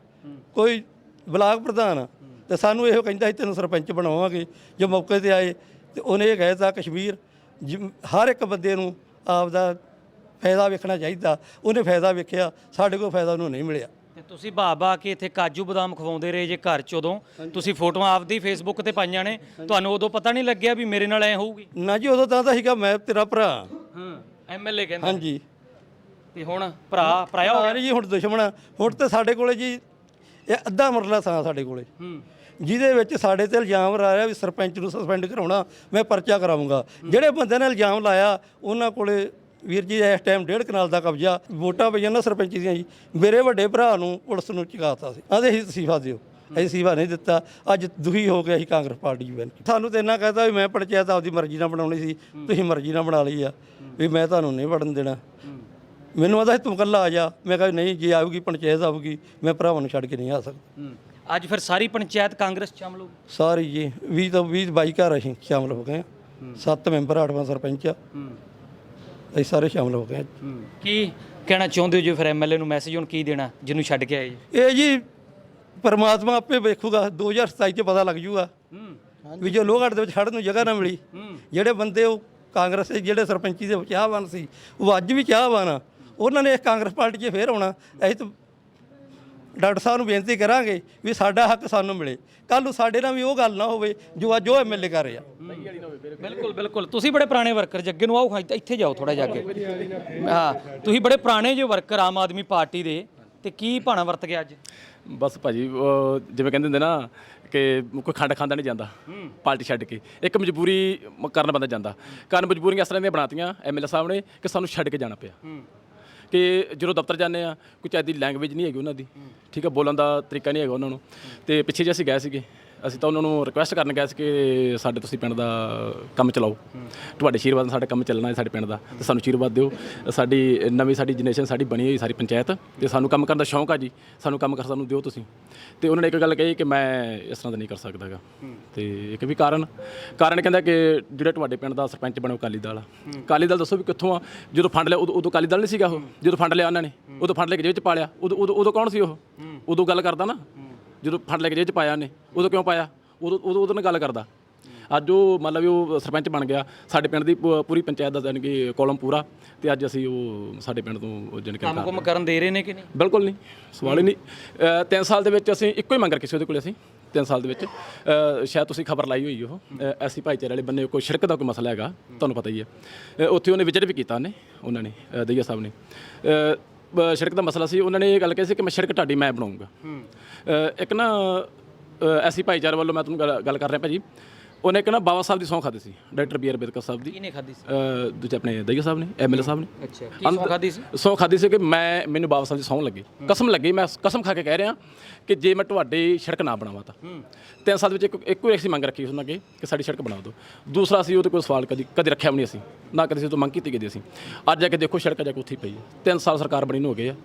ਕੋਈ ਬਲਾਕ ਪ੍ਰਧਾਨ ਆ ਤੇ ਸਾਨੂੰ ਇਹੋ ਕਹਿੰਦਾ ਸੀ ਤੈਨੂੰ ਸਰਪੰਚ ਬਣਾਵਾਂਗੇ। ਜੋ ਮੌਕੇ ਤੇ ਆਏ ਤੇ ਉਹਨੇ ਇਹ ਕਹਿਤਾ ਕਸ਼ਮੀਰ ਹਰ ਇੱਕ ਬੰਦੇ ਨੂੰ ਆਪਦਾ ਫਾਇਦਾ ਵੇਖਣਾ ਚਾਹੀਦਾ। ਉਹਨੇ ਫਾਇਦਾ ਵੇਖਿਆ ਸਾਡੇ ਕੋਲ ਫਾਇਦਾ ਉਹਨੂੰ ਨਹੀਂ ਮਿਲਿਆ। ਤੇ ਤੁਸੀਂ ਬਾਬਾ ਕੇ ਇੱਥੇ ਕਾਜੂ ਬਦਾਮ ਖਵਾਉਂਦੇ ਰਹੇ ਜੇ ਘਰ ਚ ਉਦੋਂ। ਤੁਸੀਂ ਫੋਟੋਆਂ ਆਪਦੀ ਫੇਸਬੁੱਕ ਤੇ ਪਾਈਆਂ ਨੇ। ਤੁਹਾਨੂੰ ਉਦੋਂ ਪਤਾ ਨਹੀਂ ਲੱਗਿਆ ਵੀ ਮੇਰੇ ਨਾਲ ਐ ਹੋਊਗੀ? ਨਾ ਜੀ ਉਦੋਂ ਤਾਂ ਤਾਂ ਸੀਗਾ ਮੈਂ ਤੇਰਾ ਭਰਾ। ਹਾਂ ਐਮਐਲਏ ਕਹਿੰਦਾ। ਹਾਂਜੀ। ਤੇ ਹੁਣ ਭਰਾ ਭਰਾਇਆ ਹਾਂ ਜੀ ਹੁਣ ਦੁਸ਼ਮਣ। ਹੁਣ ਤੇ ਸਾਡੇ ਕੋਲੇ ਜੀ ਇਹ ਅੱਧਾ ਮਰਲਾ ਥਾਂ ਸਾਡੇ ਕੋਲੇ। ਹੂੰ। ਜਿਹਦੇ ਵਿੱਚ ਸਾਡੇ ਤੇ ਇਲਜ਼ਾਮ ਲਾ ਰਿਹਾ ਵੀ ਸਰਪੰਚ ਨੂੰ ਸਸਪੈਂਡ ਕਰਾਉਣਾ ਮੈਂ ਪਰਚਾ ਕਰਾਉਂਗਾ ਜਿਹੜੇ ਬੰਦੇ ਨੇ ਇਲਜ਼ਾਮ ਲਾਇਆ ਉਹਨਾਂ ਕੋਲੇ ਵੀਰ ਜੀ ਇਸ ਟਾਈਮ ਡੇਢ ਕਨਾਲ ਦਾ ਕਬਜ਼ਾ ਵੋਟਾਂ ਪਈਆਂ ਨਾ ਸਰਪੰਚ ਦੀਆਂ ਜੀ। ਮੇਰੇ ਵੱਡੇ ਭਰਾ ਨੂੰ ਪੁਲਿਸ ਨੂੰ ਚੁਕਾਤਾ ਸੀ। ਆਂਦੇ ਹੀ ਤਸੀਫਾ ਦਿਓ। ਅਸੀਂ ਸੀਫਾ ਨਹੀਂ ਦਿੱਤਾ। ਅੱਜ ਦੁਖੀ ਹੋ ਕੇ ਅਸੀਂ ਕਾਂਗਰਸ ਪਾਰਟੀ ਕੀਤੀ ਸਾਨੂੰ ਤੇ ਇੰਨਾ ਕਹਤਾ ਵੀ ਮੈਂ ਪੰਚਾਇਤ ਆਪਦੀ ਮਰਜ਼ੀ ਨਾਲ ਬਣਾਉਣੀ ਸੀ। ਤੁਸੀਂ ਮਰਜ਼ੀ ਨਾਲ ਬਣਾ ਲਈ ਆ। ਵੀ ਮੈਂ ਤੁਹਾਨੂੰ ਨਹੀਂ ਵੜਨ ਦੇਣਾ। ਮੈਨੂੰ ਆਦਾ ਤੂੰ ਇਕੱਲਾ ਆ ਜਾ। ਮੈਂ ਕਿਹਾ ਨਹੀਂ ਜੇ ਆਊਗੀ ਪੰਚਾਇਤ ਆਊਗੀ ਮੈਂ ਭਰਾਵਾਂ ਨੂੰ ਛੱਡ ਕੇ ਨਹੀਂ ਆ ਸਕਦਾ। ਅੱਜ ਫਿਰ ਸਾਰੀ ਪੰਚਾਇਤ ਕਾਂਗਰਸ ਚ ਸ਼ਾਮਲ ਹੋ ਗਈ? ਸਾਰੀ ਜੀ। 20 ਤੋਂ 20 22 ਘਰ ਅਸੀਂ ਸ਼ਾਮਲ ਹੋ ਗਏ ਸੱਤ ਮੈਂਬਰ ਅੱਠਵਾਂ ਸਰਪੰਚ ਆ। ਅਸੀਂ ਸਾਰੇ ਸ਼ਾਮਲ ਹੋ ਗਏ ਹਾਂ। ਕੀ ਕਹਿਣਾ ਚਾਹੁੰਦੇ ਹੋ ਜੀ ਫਿਰ ਐਮਐਲਏ ਨੂੰ? ਮੈਸੇਜ ਹੁਣ ਕੀ ਦੇਣਾ ਜਿਹਨੂੰ ਛੱਡ ਕੇ ਆਏ ਜੀ? ਇਹ ਜੀ ਪਰਮਾਤਮਾ ਆਪੇ ਵੇਖੂਗਾ 2027 ਚ ਪਤਾ ਲੱਗ ਜੂਗਾ ਹੂੰ। ਵੀ ਜੋ ਲੋਹਗੜ੍ਹ ਦੇ ਵਿੱਚ ਖੜਨ ਨੂੰ ਜਗ੍ਹਾ ਨਾ ਮਿਲੀ ਜਿਹੜੇ ਬੰਦੇ ਉਹ ਕਾਂਗਰਸ ਦੇ ਜਿਹੜੇ ਸਰਪੰਚੀ ਦੇ ਚਾਹਵਾਨ ਸੀ ਉਹ ਅੱਜ ਵੀ ਚਾਹਵਾਨ ਆ। ਉਹਨਾਂ ਨੇ ਇਸ ਕਾਂਗਰਸ ਪਾਰਟੀ 'ਚ ਫੇਰ ਆਉਣਾ। ਅਸੀਂ ਤਾਂ ਡਾਕਟਰ ਸਾਹਿਬ ਨੂੰ ਬੇਨਤੀ ਕਰਾਂਗੇ ਵੀ ਸਾਡਾ ਹੱਕ ਸਾਨੂੰ ਮਿਲੇ। ਕੱਲ ਨੂੰ ਸਾਡੇ ਨਾਲ ਵੀ ਉਹ ਗੱਲ ਨਾ ਹੋਵੇ ਜੋ ਅੱਜ ਉਹ ਐਮਐਲਏ ਕਰ ਰਿਹਾ। ਬਿਲਕੁਲ ਬਿਲਕੁਲ। ਤੁਸੀਂ ਬੜੇ ਪੁਰਾਣੇ ਵਰਕਰ ਜੱਗੇ ਨੂੰ ਆਓ ਇੱਥੇ ਜਾਓ ਥੋੜਾ ਜਿਹਾ ਅੱਗੇ। ਹਾਂ ਤੁਸੀਂ ਬੜੇ ਪੁਰਾਣੇ ਜੋ ਵਰਕਰ ਆਮ ਆਦਮੀ ਪਾਰਟੀ ਦੇ ਤੇ ਕੀ ਭਾਣਾ ਵਰਤ ਗਿਆ ਅੱਜ? ਬਸ ਭਾਜੀ ਉਹ ਜਿਵੇਂ ਕਹਿੰਦੇ ਹੁੰਦੇ ਨਾ ਕਿ ਕੋਈ ਖੰਡ ਖਾਂਦਾ ਨਹੀਂ ਜਾਂਦਾ ਪਾਰਟੀ ਛੱਡ ਕੇ। ਇੱਕ ਮਜਬੂਰੀ ਕਾਰਨ ਬੰਦਾ ਜਾਂਦਾ। ਕਾਰਨ ਮਜਬੂਰੀਆਂ ਇਸ ਤਰ੍ਹਾਂ ਦੀਆਂ ਬਣਾਤੀਆਂ ਐਮਐਲਏ ਸਾਹਿਬ ਨੇ ਕਿ ਸਾਨੂੰ ਛੱਡ ਕੇ ਜਾਣਾ ਪਿਆ। ਕਿ ਜਦੋਂ ਦਫ਼ਤਰ ਜਾਂਦੇ ਆ ਕੋਈ ਚੱਜ ਦੀ ਲੈਂਗੁਏਜ ਨਹੀਂ ਹੈਗੀ ਉਹਨਾਂ ਦੀ। ਠੀਕ ਹੈ, ਬੋਲਣ ਦਾ ਤਰੀਕਾ ਨਹੀਂ ਹੈਗਾ ਉਹਨਾਂ ਨੂੰ। ਤੇ ਪਿੱਛੇ ਜੇ ਅਸੀਂ ਗਏ ਸੀਗੇ। ਅਸੀਂ ਤਾਂ ਉਹਨਾਂ ਨੂੰ ਰਿਕੁਐਸਟ ਕਰਨ ਗਏ ਸੀ ਕਿ ਸਾਡੇ ਤੁਸੀਂ ਪਿੰਡ ਦਾ ਕੰਮ ਚਲਾਓ। ਤੁਹਾਡੇ ਆਸ਼ੀਰਵਾਦ ਨਾਲ ਸਾਡਾ ਕੰਮ ਚੱਲਣਾ ਹੈ ਸਾਡੇ ਪਿੰਡ ਦਾ। ਤੇ ਸਾਨੂੰ ਆਸ਼ੀਰਵਾਦ ਦਿਓ। ਸਾਡੀ ਨਵੀਂ ਸਾਡੀ ਜਨਰੇਸ਼ਨ ਸਾਡੀ ਬਣੀ ਹੋਈ ਸਾਰੀ ਪੰਚਾਇਤ। ਤੇ ਸਾਨੂੰ ਕੰਮ ਕਰਨ ਦਾ ਸ਼ੌਂਕ ਆ ਜੀ। ਸਾਨੂੰ ਕੰਮ ਕਰ ਸਾਨੂੰ ਦਿਓ ਤੁਸੀਂ। ਤੇ ਉਹਨਾਂ ਨੇ ਇੱਕ ਗੱਲ ਕਹੀ ਕਿ ਮੈਂ ਇਸ ਤਰ੍ਹਾਂ ਦਾ ਨਹੀਂ ਕਰ ਸਕਦਾਗਾ ਤੇ ਇੱਕ ਵੀ ਕਾਰਨ। ਕਾਰਨ ਕਹਿੰਦਾ ਕਿ ਜਿਹੜਾ ਤੁਹਾਡੇ ਪਿੰਡ ਦਾ ਸਰਪੰਚ ਬਣੋ ਅਕਾਲੀ ਦਲ ਆ। ਅਕਾਲੀ ਦਲ ਦੱਸੋ ਵੀ ਕਿੱਥੋਂ ਆ? ਜਦੋਂ ਫੰਡ ਲਿਆ, ਉਦੋਂ ਉਦੋਂ ਅਕਾਲੀ ਦਲ ਨਹੀਂ ਸੀਗਾ ਉਹ। ਜਦੋਂ ਫੰਡ ਲਿਆ ਉਹਨਾਂ ਨੇ। ਉਦੋਂ ਫੰਡ ਲੈ ਕੇ ਜੇਬ 'ਚ ਪਾ ਲਿਆ। ਉਦੋਂ ਉਦੋਂ ਉਦੋਂ ਕੌਣ ਸੀ ਉਹ? ਉਦੋਂ ਗੱਲ ਕਰਦਾ ਨਾ। ਜਦੋਂ ਫੰਡ ਲੈ ਕੇ ਜੇਬ 'ਚ ਪਾਇਆ ਉਹਨੇ ਉਦੋਂ ਕਿਉਂ ਪਾਇਆ? ਉਦੋਂ ਉਦੋਂ ਉਹਦੇ ਨਾਲ ਗੱਲ ਕਰਦਾ। ਅੱਜ ਉਹ ਮੰਨ ਲਓ ਉਹ ਸਰਪੰਚ ਬਣ ਗਿਆ। ਸਾਡੇ ਪਿੰਡ ਦੀ ਪੂ- ਪੂਰੀ ਪੰਚਾਇਤ ਦਾ ਜਾਣੀ ਕਿ ਕੋਲਮ ਪੂਰਾ ਤੇ ਅੱਜ ਅਸੀਂ ਉਹ ਸਾਡੇ ਪਿੰਡ ਤੋਂ ਜਾਣੀ ਕਿ ਕੰਮ ਕੁਮ ਕਰਨ ਦੇ ਰਹੇ ਨੇ ਕਿ ਨਹੀਂ? ਬਿਲਕੁਲ ਨਹੀਂ ਸਵਾਲ ਹੀ ਨਹੀਂ। ਅ, ਤਿੰਨ ਸਾਲ ਦੇ ਵਿੱਚ ਅਸੀਂ ਇੱਕੋ ਹੀ ਮੰਗ ਰੱਖੀ ਸੀ ਉਹਦੇ ਕੋਲ ਅਸੀਂ ਤਿੰਨ ਸਾਲ ਦੇ ਵਿੱਚ। ਅ, ਸ਼ਾਇਦ ਤੁਸੀਂ ਖਬਰ ਲਾਈ ਹੋਈ ਉਹ ਐਸੀ ਭਾਈਚਾਰੇ ਵਾਲੇ ਬੰਨੇ ਕੋਈ ਸੜਕ ਦਾ ਕੋਈ ਮਸਲਾ ਹੈਗਾ ਤੁਹਾਨੂੰ ਪਤਾ ਹੀ ਹੈ। ਅ, ਉੱਥੇ ਉਹਨੇ ਵਿਜ਼ਿਟ ਵੀ ਕੀਤਾ ਉਹਨੇ ਉਹਨਾਂ ਨੇ ਅ, ਦਈਆ ਸਾਹਿਬ ਨੇ। ਅ, ਸੜਕ ਦਾ ਮਸਲਾ ਸੀ ਉਹਨਾਂ ਨੇ ਇਹ ਗੱਲ ਕਹੀ ਸੀ ਕਿ ਮੈਂ ਸੜਕ ਤੁਹਾਡੀ ਮੈਂ ਬਣਾਉਂਗਾ। ਅ, ਇੱਕ ਨਾ ਅ, ਐਸੀ ਭਾਈਚਾਰੇ ਵੱਲੋਂ ਮੈਂ ਤੁਹਾਨੂੰ ਗੱਲ- ਗੱਲ ਕਰ ਰਿਹਾ ਭਾਜੀ। ਉਹਨੇ ਇੱਕ ਨਾ ਬਾਬਾ ਸਾਹਿਬ ਦੀ ਸਹੁੰ ਖਾਦੀ ਸੀ doctor B R Ambedkar Sahib ਦੀ। ਕਿਹਨੇ ਖਾਦੀ ਸੀ? ਦੂਜੇ ਆਪਣੇ ਦਈਆ ਸਾਹਿਬ ਨੇ ਐਮਐਲਏ ਸਾਹਿਬ ਨੇ। ਅੱਛਾ ਕੀ ਸੌ ਖਾਦੀ ਸੀ? ਸੌ ਖਾਦੀ ਸੀ ਕਿ ਮੈਂ ਮੈਨੂੰ ਬਾਬਾ ਸਾਹਿਬ ਦੀ ਸੌਂ ਲੱਗੀ। ਕਸਮ ਲੱਗੀ ਮੈਂ ਕਸਮ ਖਾ ਕੇ ਕਹਿ ਰਿਹਾ ਕਿ ਜੇ ਮੈਂ ਤੁਹਾਡੀ ਸੜਕ ਨਾ ਬਣਾਵਾਂ ਤਾਂ। ਤਿੰਨ ਸਾਲ ਦੇ ਵਿੱਚ ਇੱਕ ਇੱਕੋ ਹੀ ਅਸੀਂ ਮੰਗ ਰੱਖੀ ਉਹਨਾਂ ਅੱਗੇ ਕਿ ਸਾਡੀ ਸੜਕ ਬਣਾ ਦਿਓ। ਦੂਸਰਾ ਸੀ ਉਹਦੇ ਕੋਈ ਸਵਾਲ ਕਦੀ ਕਦੇ ਰੱਖਿਆ ਵੀ ਨਹੀਂ ਅਸੀਂ। ਨਾ ਕਦੇ ਸੀ ਤੋਂ ਮੰਗ ਕੀਤੀ ਗਈ ਸੀ ਅੱਜ ਜਾ ਕੇ ਦੇਖੋ ਸੜਕ ਜਾ ਕੇ ਉੱਥੇ ਹੀ ਪਈ ਹੈ। ਤਿੰਨ ਸਾਲ ਸਰਕਾਰ ਬਣੀ ਨੂੰ ਹੋ ਗਏ ਆ।